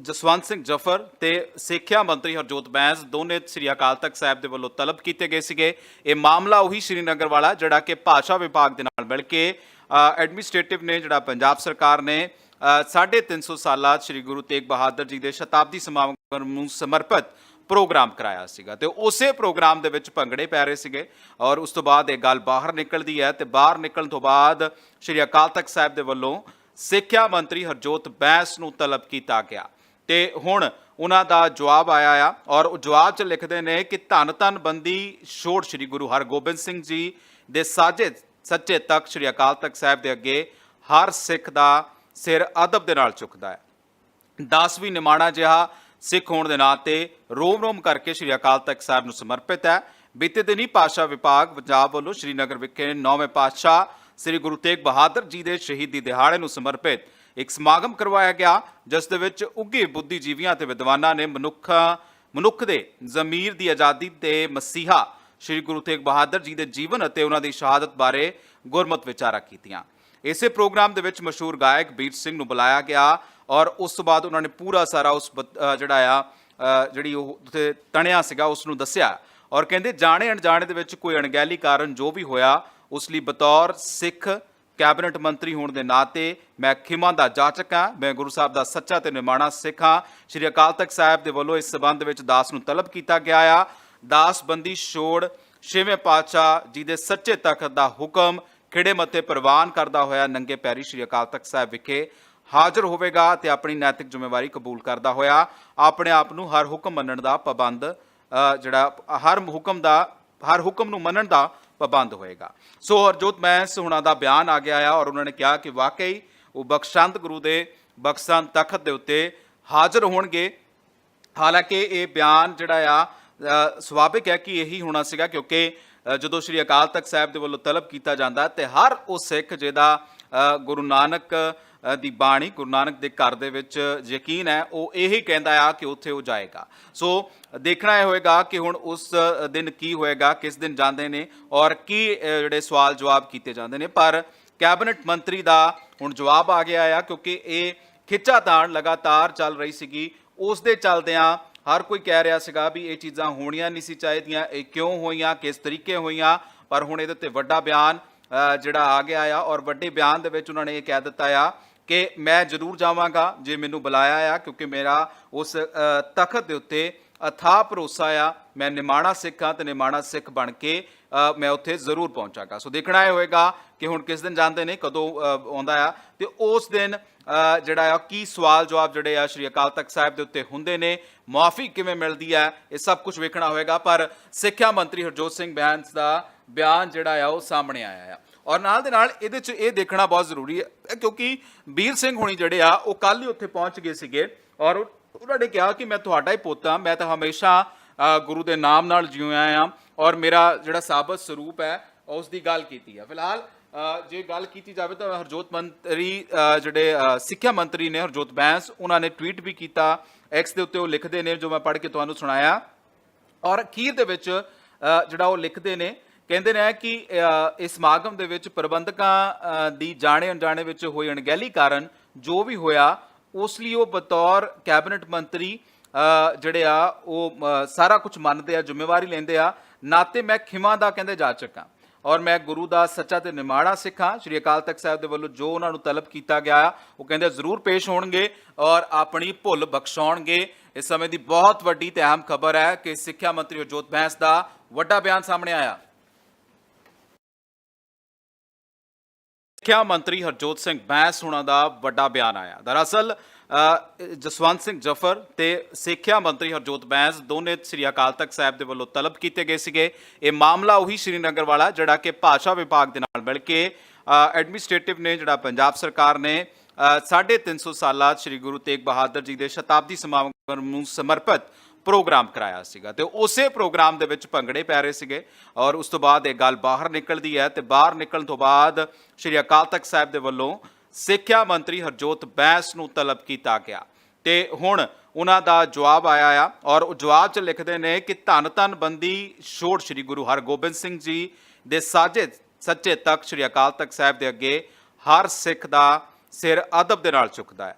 ਜਸਵੰਤ ਸਿੰਘ ਜਫਰ ਤੇ ਸਿੱਖਿਆ ਮੰਤਰੀ ਹਰਜੋਤ ਬੈਂਸ ਦੋਨੇ ਸ੍ਰੀ ਅਕਾਲ ਤਖਤ ਸਾਹਿਬ ਦੇ ਵੱਲੋਂ ਤਲਬ ਕੀਤੇ ਗਏ ਸੀਗੇ। ਇਹ ਮਾਮਲਾ ਉਹੀ ਸ਼੍ਰੀਨਗਰ ਵਾਲਾ ਜਿਹੜਾ ਕਿ ਭਾਸ਼ਾ ਵਿਭਾਗ ਦੇ ਨਾਲ ਮਿਲ ਕੇ ਐਡਮਿਨਿਸਟ੍ਰੇਟਿਵ ਨੇ ਜਿਹੜਾ ਪੰਜਾਬ ਸਰਕਾਰ ਨੇ ਅ, ਸਾਢੇ 350 ਸਾਲਾ ਸ੍ਰੀ ਗੁਰੂ ਤੇਗ ਬਹਾਦਰ ਜੀ ਦੇ ਸ਼ਤਾਬਦੀ ਸਮਾਗਮ ਨੂੰ ਸਮਰਪਿਤ ਪ੍ਰੋਗਰਾਮ ਕਰਾਇਆ ਸੀਗਾ ਤੇ ਉਸੇ ਪ੍ਰੋਗਰਾਮ ਦੇ ਵਿੱਚ ਭੰਗੜੇ ਪੈ ਰਹੇ ਸੀਗੇ ਔਰ ਉਸ ਤੋਂ ਬਾਅਦ ਇਹ ਗੱਲ ਬਾਹਰ ਨਿਕਲਦੀ ਹੈ ਤੇ ਬਾਹਰ ਨਿਕਲਣ ਤੋਂ ਬਾਅਦ ਸ਼੍ਰੀ ਅਕਾਲ ਤਖਤ ਸਾਹਿਬ ਦੇ ਵੱਲੋਂ ਸਿੱਖਿਆ ਮੰਤਰੀ ਹਰਜੋਤ ਬੈਂਸ ਨੂੰ ਤਲਬ ਕੀਤਾ ਗਿਆ ਤੇ ਹੁਣ ਉਹਨਾਂ ਦਾ ਜਵਾਬ ਆਇਆ ਆ ਔਰ ਉਹ ਜਵਾਬ 'ਚ ਲਿਖਦੇ ਨੇ ਕਿ ਧੰਨ ਧੰਨ ਬੰਦੀ ਛੋੜ ਸ੍ਰੀ ਗੁਰੂ ਹਰਗੋਬਿੰਦ ਸਿੰਘ ਜੀ ਦੇ ਸਾਜੇ ਸੱਚੇ ਤਖਤ ਸ੍ਰੀ ਅਕਾਲ ਤਖਤ ਸਾਹਿਬ ਦੇ ਅੱਗੇ ਹਰ ਸਿੱਖ ਦਾ ਸਿਰ ਅਦਬ ਦੇ ਨਾਲ ਝੁਕਦਾ ਹੈ। ਦਸ ਵੀ ਨਿਮਾਣਾ ਜਿਹਾ ਸਿੱਖ ਹੋਣ ਦੇ ਨਾਤੇ ਰੋਮ ਰੋਮ ਕਰਕੇ ਸ੍ਰੀ ਅਕਾਲ ਤਖਤ ਸਾਹਿਬ ਨੂੰ ਸਮਰਪਿਤ ਹੈ। ਬੀਤੇ ਦਿਨੀ ਪਾਸ਼ਾ ਵਿਭਾਗ ਪੰਜਾਬ ਵੱਲੋਂ ਸ਼੍ਰੀਨਗਰ ਵਿਖੇ ਨੌਵੇਂ ਪਾਤਸ਼ਾਹ ਸ੍ਰੀ ਗੁਰੂ ਤੇਗ ਬਹਾਦਰ ਜੀ ਦੇ ਸ਼ਹੀਦੀ ਦਿਹਾੜੇ ਨੂੰ ਸਮਰਪਿਤ ਇੱਕ ਸਮਾਗਮ ਕਰਵਾਇਆ ਗਿਆ, ਜਿਸ ਦੇ ਵਿੱਚ ਉੱਘੇ ਬੁੱਧੀਜੀਵੀਆਂ ਤੇ ਵਿਦਵਾਨਾਂ ਨੇ ਮਨੁੱਖਾਂ, ਮਨੁੱਖ ਦੇ ਜ਼ਮੀਰ ਦੀ ਆਜ਼ਾਦੀ ਤੇ ਮਸੀਹਾ ਸ੍ਰੀ ਗੁਰੂ ਤੇਗ ਬਹਾਦਰ ਜੀ ਦੇ ਜੀਵਨ ਅਤੇ ਉਹਨਾਂ ਦੀ ਸ਼ਹਾਦਤ ਬਾਰੇ ਗੁਰਮਤ ਵਿਚਾਰਾਂ ਕੀਤੀਆਂ। ਇਸੇ ਪ੍ਰੋਗਰਾਮ ਦੇ ਵਿੱਚ ਮਸ਼ਹੂਰ ਗਾਇਕ ਬੀਰ ਸਿੰਘ ਨੂੰ ਬੁਲਾਇਆ ਗਿਆ ਔਰ ਉਸ ਤੋਂ ਬਾਅਦ ਉਹਨਾਂ ਨੇ ਪੂਰਾ ਸਾਰਾ ਉਸ ਬ- ਜਿਹੜਾ ਆ ਜਿਹੜੀ ਉਹ ਉੱਥੇ ਤਣਿਆ ਸੀਗਾ, ਉਸ ਨੂੰ ਦੱਸਿਆ। ਔਰ ਕਹਿੰਦੇ ਜਾਣੇ ਅਣਜਾਣੇ ਦੇ ਵਿੱਚ ਕੋਈ ਅਣਗਹਿਲੀ ਕਾਰਨ ਜੋ ਵੀ ਹੋਇਆ, ਉਸ ਲਈ ਬਤੌਰ ਸਿੱਖ ਕੈਬਨਿਟ ਮੰਤਰੀ ਹੋਣ ਦੇ ਨਾਤੇ ਮੈਂ ਖਿਮਾ ਦਾ ਜਾਚਕ ਹਾਂ, ਮੈਂ ਗੁਰੂ ਸਾਹਿਬ ਦਾ ਸੱਚਾ ਤੇ ਨਿਮਾਣਾ ਸਿੱਖ ਹਾਂ। ਸ਼੍ਰੀ ਅਕਾਲ ਤਖਤ ਸਾਹਿਬ ਦੇ ਵੱਲੋਂ ਇਸ ਸਬੰਧ ਵਿੱਚ ਦਾਸ ਨੂੰ ਤਲਬ ਕੀਤਾ ਗਿਆ ਆ। ਦਾਸ ਬੰਦੀ ਛੋੜ ਛੇਵੇਂ ਪਾਤਸ਼ਾਹ ਜੀ ਦੇ ਸੱਚੇ ਤਖਤ ਦਾ ਹੁਕਮ ਖਿੜੇ ਮੱਥੇ ਪ੍ਰਵਾਨ ਕਰਦਾ ਹੋਇਆ ਨੰਗੇ ਪੈਰੀ ਸ਼੍ਰੀ ਅਕਾਲ ਤਖਤ ਸਾਹਿਬ ਵਿਖੇ ਹਾਜ਼ਰ ਹੋਵੇਗਾ ਤੇ ਆਪਣੀ ਨੈਤਿਕ ਜ਼ਿੰਮੇਵਾਰੀ ਕਬੂਲ ਕਰਦਾ ਹੋਇਆ ਆਪਣੇ ਆਪ ਨੂੰ ਹਰ ਹੁਕਮ ਮੰਨਣ ਦਾ ਪਾਬੰਦ ਜਿਹੜਾ ਹਰ ਹੁਕਮ ਦਾ, ਹਰ ਹੁਕਮ ਨੂੰ ਮੰਨਣ ਦਾ ਪਾਬੰਦ ਹੋਏਗਾ। ਸੋ ਹਰਜੋਤ ਮੈਂਸ ਹੁਣਾਂ ਦਾ ਬਿਆਨ ਆ ਗਿਆ ਆ ਔਰ ਉਹਨਾਂ ਨੇ ਕਿਹਾ ਕਿ ਵਾਕਈ ਉਹ ਬਖਸ਼ੰਤ ਗੁਰੂ ਦੇ, ਬਖਸ਼ੰਤ ਤਖਤ ਦੇ ਉੱਤੇ ਹਾਜ਼ਰ ਹੋਣਗੇ। ਹਾਲਾਂਕਿ ਇਹ ਬਿਆਨ ਜਿਹੜਾ ਆ ਸੁਭਾਵਿਕ ਹੈ ਕਿ ਇਹੀ ਹੋਣਾ ਸੀਗਾ ਕਿਉਂਕਿ ਜਦੋਂ ਸ੍ਰੀ ਅਕਾਲ ਤਖਤ ਸਾਹਿਬ ਦੇ ਵੱਲੋਂ ਤਲਬ ਕੀਤਾ ਜਾਂਦਾ ਤੇ ਹਰ ਉਹ ਸਿੱਖ ਜਿਹਦਾ ਗੁਰੂ ਨਾਨਕ ਦੀ ਬਾਣੀ, ਗੁਰੂ ਨਾਨਕ ਦੇ ਘਰ ਦੇ ਵਿੱਚ ਯਕੀਨ ਹੈ, ਉਹ ਇਹੀ ਕਹਿੰਦਾ ਆ ਕਿ ਉੱਥੇ ਉਹ ਜਾਏਗਾ। ਸੋ ਦੇਖਣਾ ਇਹ ਹੋਏਗਾ ਕਿ ਹੁਣ ਉਸ ਦਿਨ ਕੀ ਹੋਏਗਾ, ਕਿਸ ਦਿਨ ਜਾਂਦੇ ਨੇ ਔਰ ਕੀ ਜਿਹੜੇ ਸਵਾਲ ਜਵਾਬ ਕੀਤੇ ਜਾਂਦੇ ਨੇ। ਪਰ ਕੈਬਨਿਟ ਮੰਤਰੀ ਦਾ ਹੁਣ ਜਵਾਬ ਆ ਗਿਆ ਆ ਕਿਉਂਕਿ ਇਹ ਖਿੱਚਾਤਾਣ ਲਗਾਤਾਰ ਚੱਲ ਰਹੀ ਸੀਗੀ। ਉਸ ਦੇ ਚੱਲਦਿਆਂ ਹਰ ਕੋਈ ਕਹਿ ਰਿਹਾ ਸੀਗਾ ਵੀ ਇਹ ਚੀਜ਼ਾਂ ਹੋਣੀਆਂ ਨਹੀਂ ਸੀ ਚਾਹੀਦੀਆਂ, ਇਹ ਕਿਉਂ ਹੋਈਆਂ, ਕਿਸ ਤਰੀਕੇ ਹੋਈਆਂ, ਪਰ ਹੁਣ ਇਹਦੇ ਉੱਤੇ ਵੱਡਾ ਬਿਆਨ ਜਿਹੜਾ ਆ ਗਿਆ ਆ ਔਰ ਵੱਡੇ ਬਿਆਨ ਦੇ ਵਿੱਚ ਉਹਨਾਂ ਨੇ ਇਹ ਕਹਿ ਦਿੱਤਾ ਆ ਕਿ ਮੈਂ ਜ਼ਰੂਰ ਜਾਵਾਂਗਾ ਜੇ ਮੈਨੂੰ ਬੁਲਾਇਆ ਆ ਕਿਉਂਕਿ ਮੇਰਾ ਉਸ ਤਖਤ ਦੇ ਉੱਤੇ ਅਥਾਹ ਭਰੋਸਾ ਆ, ਮੈਂ ਨਿਮਾਣਾ ਸਿੱਖ ਹਾਂ ਤੇ ਨਿਮਾਣਾ ਸਿੱਖ ਬਣ ਕੇ ਮੈਂ ਉੱਥੇ ਜ਼ਰੂਰ ਪਹੁੰਚਾਂਗਾ। ਸੋ ਦੇਖਣਾ ਇਹ ਹੋਏਗਾ ਕਿ ਹੁਣ ਕਿਸ ਦਿਨ ਜਾਂਦੇ ਨੇ, ਕਦੋਂ ਆਉਂਦਾ ਆ। ਤੇ ਉਸ ਦਿਨ ਜਿਹੜਾ ਆ, ਕੀ ਸਵਾਲ ਜਵਾਬ ਜਿਹੜੇ ਆ ਸ਼੍ਰੀ ਅਕਾਲ ਤਖਤ ਸਾਹਿਬ ਦੇ ਉੱਤੇ ਹੁੰਦੇ ਨੇ, ਮੁਆਫੀ ਕਿਵੇਂ ਮਿਲਦੀ ਹੈ ਇਹ ਸਭ ਕੁਝ ਵੇਖਣਾ ਹੋਏਗਾ। ਪਰ ਸਿੱਖਿਆ ਮੰਤਰੀ ਹਰਜੋਤ ਸਿੰਘ ਬੈਂਸ ਦਾ ਬਿਆਨ ਜਿਹੜਾ ਆ, ਉਹ ਸਾਹਮਣੇ ਆਇਆ ਆ। ਔਰ ਨਾਲ ਦੇ ਨਾਲ ਇਹਦੇ 'ਚ ਇਹ ਦੇਖਣਾ ਬਹੁਤ ਜ਼ਰੂਰੀ ਹੈ, ਕਿਉਂਕਿ ਵੀਰ ਸਿੰਘ ਹੁਣੀ ਜਿਹੜੇ ਆ, ਉਹ ਕੱਲ ਹੀ ਉੱਥੇ ਪਹੁੰਚ ਗਏ ਸੀਗੇ ਔਰ ਉਹਨਾਂ ਨੇ ਕਿਹਾ ਕਿ ਮੈਂ ਤੁਹਾਡਾ ਹੀ ਪੁੱਤ ਹਾਂ ਮੈਂ ਤਾਂ ਹਮੇਸ਼ਾ ਗੁਰੂ ਦੇ ਨਾਮ ਨਾਲ ਜਿਉਂ ਆ ਔਰ ਮੇਰਾ ਜਿਹੜਾ ਸਾਬਤ ਸਰੂਪ ਹੈ ਉਸ ਦੀ ਗੱਲ ਕੀਤੀ ਹੈ। ਫਿਲਹਾਲ ਜੇ ਗੱਲ ਕੀਤੀ ਜਾਵੇ ਤਾਂ ਹਰਜੋਤ ਮੰਤਰੀ ਜਿਹੜੇ ਸਿੱਖਿਆ ਮੰਤਰੀ ਨੇ ਹਰਜੋਤ ਬੈਂਸ ਉਹਨਾਂ ਨੇ ਟਵੀਟ ਵੀ ਕੀਤਾ ਐਕਸ ਦੇ ਉੱਤੇ ਉਹ ਲਿਖਦੇ ਨੇ ਜੋ ਮੈਂ ਪੜ੍ਹ ਕੇ ਤੁਹਾਨੂੰ ਸੁਣਾਇਆ। ਔਰ ਅਖੀਰ ਦੇ ਵਿੱਚ ਜਿਹੜਾ ਉਹ ਲਿਖਦੇ ਨੇ ਕਹਿੰਦੇ ਨੇ ਕਿ ਅ, ਇਸ ਸਮਾਗਮ ਦੇ ਵਿੱਚ ਪ੍ਰਬੰਧਕਾਂ ਦੀ ਜਾਣੇ ਅਣਜਾਣੇ ਵਿੱਚ ਹੋਈ ਅਣਗਹਿਲੀ ਕਾਰਨ ਜੋ ਵੀ ਹੋਇਆ ਉਸ ਲਈ ਉਹ ਬਤੌਰ ਕੈਬਨਿਟ ਮੰਤਰੀ ਜਿਹੜੇ ਆ, ਉਹ ਸਾਰਾ ਕੁਝ ਮੰਨਦੇ ਆ, ਜ਼ਿੰਮੇਵਾਰੀ ਲੈਂਦੇ ਆ। ਨਾਤੇ ਮੈਂ ਖਿਮਾ ਦਾ ਕਹਿੰਦੇ ਜਾ ਚੁੱਕਾ। ਔਰ ਮੈਂ ਗੁਰੂ ਦਾ ਸੱਚਾ ਤੇ ਨਿਮਾਣਾ ਸਿੱਖਾਂ। ਸ਼੍ਰੀ ਅਕਾਲ ਤਖਤ ਸਾਹਿਬ ਦੇ ਵੱਲੋਂ ਜੋ ਉਹਨਾਂ ਨੂੰ ਤਲਬ ਕੀਤਾ ਗਿਆ ਉਹ ਕਹਿੰਦੇ ਜ਼ਰੂਰ ਪੇਸ਼ ਹੋਣਗੇ ਔਰ ਆਪਣੀ ਭੁੱਲ ਬਖਸ਼ਾਉਣਗੇ। ਇਸ ਸਮੇਂ ਦੀ ਬਹੁਤ ਵੱਡੀ ਤੇ ਅਹਿਮ ਖਬਰ ਹੈ ਕਿ ਸਿੱਖਿਆ ਮੰਤਰੀ ਹਰਜੋਤ ਬੈਂਸ ਦਾ ਵੱਡਾ ਬਿਆਨ ਸਾਹਮਣੇ ਆਇਆ। ਸਿੱਖਿਆ ਮੰਤਰੀ ਹਰਜੋਤ ਸਿੰਘ ਬੈਂਸ ਹੁਣਾਂ ਦਾ ਵੱਡਾ ਬਿਆਨ ਆਇਆ। ਦਰਅਸਲ ਜਸਵੰਤ ਸਿੰਘ ਜਫਰ ਤੇ ਸਿੱਖਿਆ ਮੰਤਰੀ ਹਰਜੋਤ ਬੈਂਸ ਦੋਨੇ ਸ੍ਰੀ ਅਕਾਲ ਤਖਤ ਸਾਹਿਬ ਦੇ ਵੱਲੋਂ ਤਲਬ ਕੀਤੇ ਗਏ ਸੀਗੇ। ਇਹ ਮਾਮਲਾ ਉਹੀ ਸ਼੍ਰੀਨਗਰ ਵਾਲਾ ਜਿਹੜਾ ਕਿ ਭਾਸ਼ਾ ਵਿਭਾਗ ਦੇ ਨਾਲ ਮਿਲ ਕੇ ਐਡਮਿਨਿਸਟ੍ਰੇਟਿਵ ਨੇ ਜਿਹੜਾ ਪੰਜਾਬ ਸਰਕਾਰ ਨੇ ਅ, ਸਾਢੇ 350 ਸਾਲਾ ਸ੍ਰੀ ਗੁਰੂ ਤੇਗ ਬਹਾਦਰ ਜੀ ਦੇ ਸ਼ਤਾਬਦੀ ਸਮਾਗਮ ਨੂੰ ਸਮਰਪਿਤ ਪ੍ਰੋਗਰਾਮ ਕਰਾਇਆ ਸੀਗਾ ਤੇ ਉਸੇ ਪ੍ਰੋਗਰਾਮ ਦੇ ਵਿੱਚ ਭੰਗੜੇ ਪੈ ਰਹੇ ਸੀਗੇ ਔਰ ਉਸ ਤੋਂ ਬਾਅਦ ਇਹ ਗੱਲ ਬਾਹਰ ਨਿਕਲਦੀ ਹੈ ਤੇ ਬਾਹਰ ਨਿਕਲਣ ਤੋਂ ਬਾਅਦ ਸ਼੍ਰੀ ਅਕਾਲ ਤਖਤ ਸਾਹਿਬ ਦੇ ਵੱਲੋਂ ਸਿੱਖਿਆ ਮੰਤਰੀ ਹਰਜੋਤ ਬੈਂਸ ਨੂੰ ਤਲਬ ਕੀਤਾ ਗਿਆ। ਤੇ ਹੁਣ ਉਹਨਾਂ ਦਾ ਜਵਾਬ ਆਇਆ ਆ ਔਰ ਉਹ ਜਵਾਬ 'ਚ ਲਿਖਦੇ ਨੇ ਕਿ ਧੰਨ ਧੰਨ ਬੰਦੀ ਛੋੜ ਸ੍ਰੀ ਗੁਰੂ ਹਰਗੋਬਿੰਦ ਸਿੰਘ ਜੀ ਦੇ ਸਾਜੇ ਸੱਚੇ ਤਖਤ ਸ੍ਰੀ ਅਕਾਲ ਤਖਤ ਸਾਹਿਬ ਦੇ ਅੱਗੇ ਹਰ ਸਿੱਖ ਦਾ ਸਿਰ ਅਦਬ ਦੇ ਨਾਲ ਝੁਕਦਾ ਹੈ।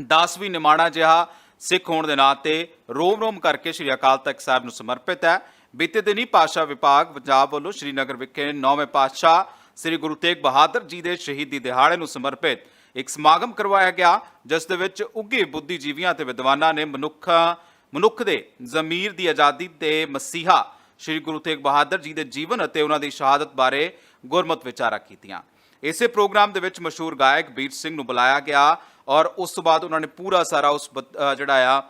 ਦਸਵੀਂ ਨਿਮਾਣਾ ਜਿਹਾ ਸਿੱਖ ਹੋਣ ਦੇ ਨਾਤੇ ਰੋਮ ਰੋਮ ਕਰਕੇ ਸ਼੍ਰੀ ਅਕਾਲ ਤਖਤ ਸਾਹਿਬ ਨੂੰ ਸਮਰਪਿਤ ਹੈ। ਬੀਤੇ ਦਿਨੀ ਪਾਸ਼ਾ ਵਿਭਾਗ ਪੰਜਾਬ ਵੱਲੋਂ ਸ਼੍ਰੀਨਗਰ ਵਿਖੇ ਨੌਵੇਂ ਪਾਤਸ਼ਾਹ ਸ੍ਰੀ ਗੁਰੂ ਤੇਗ ਬਹਾਦਰ ਜੀ ਦੇ ਸ਼ਹੀਦੀ ਦਿਹਾੜੇ ਨੂੰ ਸਮਰਪਿਤ ਇੱਕ ਸਮਾਗਮ ਕਰਵਾਇਆ ਗਿਆ, ਜਿਸ ਦੇ ਵਿੱਚ ਉੱਘੇ ਬੁੱਧੀਜੀਵੀਆਂ ਤੇ ਵਿਦਵਾਨਾਂ ਨੇ ਮਨੁੱਖਾਂ, ਮਨੁੱਖ ਦੇ ਜ਼ਮੀਰ ਦੀ ਆਜ਼ਾਦੀ ਤੇ ਮਸੀਹਾ ਸ੍ਰੀ ਗੁਰੂ ਤੇਗ ਬਹਾਦਰ ਜੀ ਦੇ ਜੀਵਨ ਅਤੇ ਉਹਨਾਂ ਦੀ ਸ਼ਹਾਦਤ ਬਾਰੇ ਗੁਰਮਤ ਵਿਚਾਰਾਂ ਕੀਤੀਆਂ। ਇਸੇ ਪ੍ਰੋਗਰਾਮ ਦੇ ਵਿੱਚ ਮਸ਼ਹੂਰ ਗਾਇਕ ਬੀਰ ਸਿੰਘ ਨੂੰ ਬੁਲਾਇਆ ਗਿਆ। ਔਰ ਉਸ ਤੋਂ ਬਾਅਦ ਉਹਨਾਂ ਨੇ ਪੂਰਾ ਸਾਰਾ ਉਸ ਬ- ਜਿਹੜਾ ਆ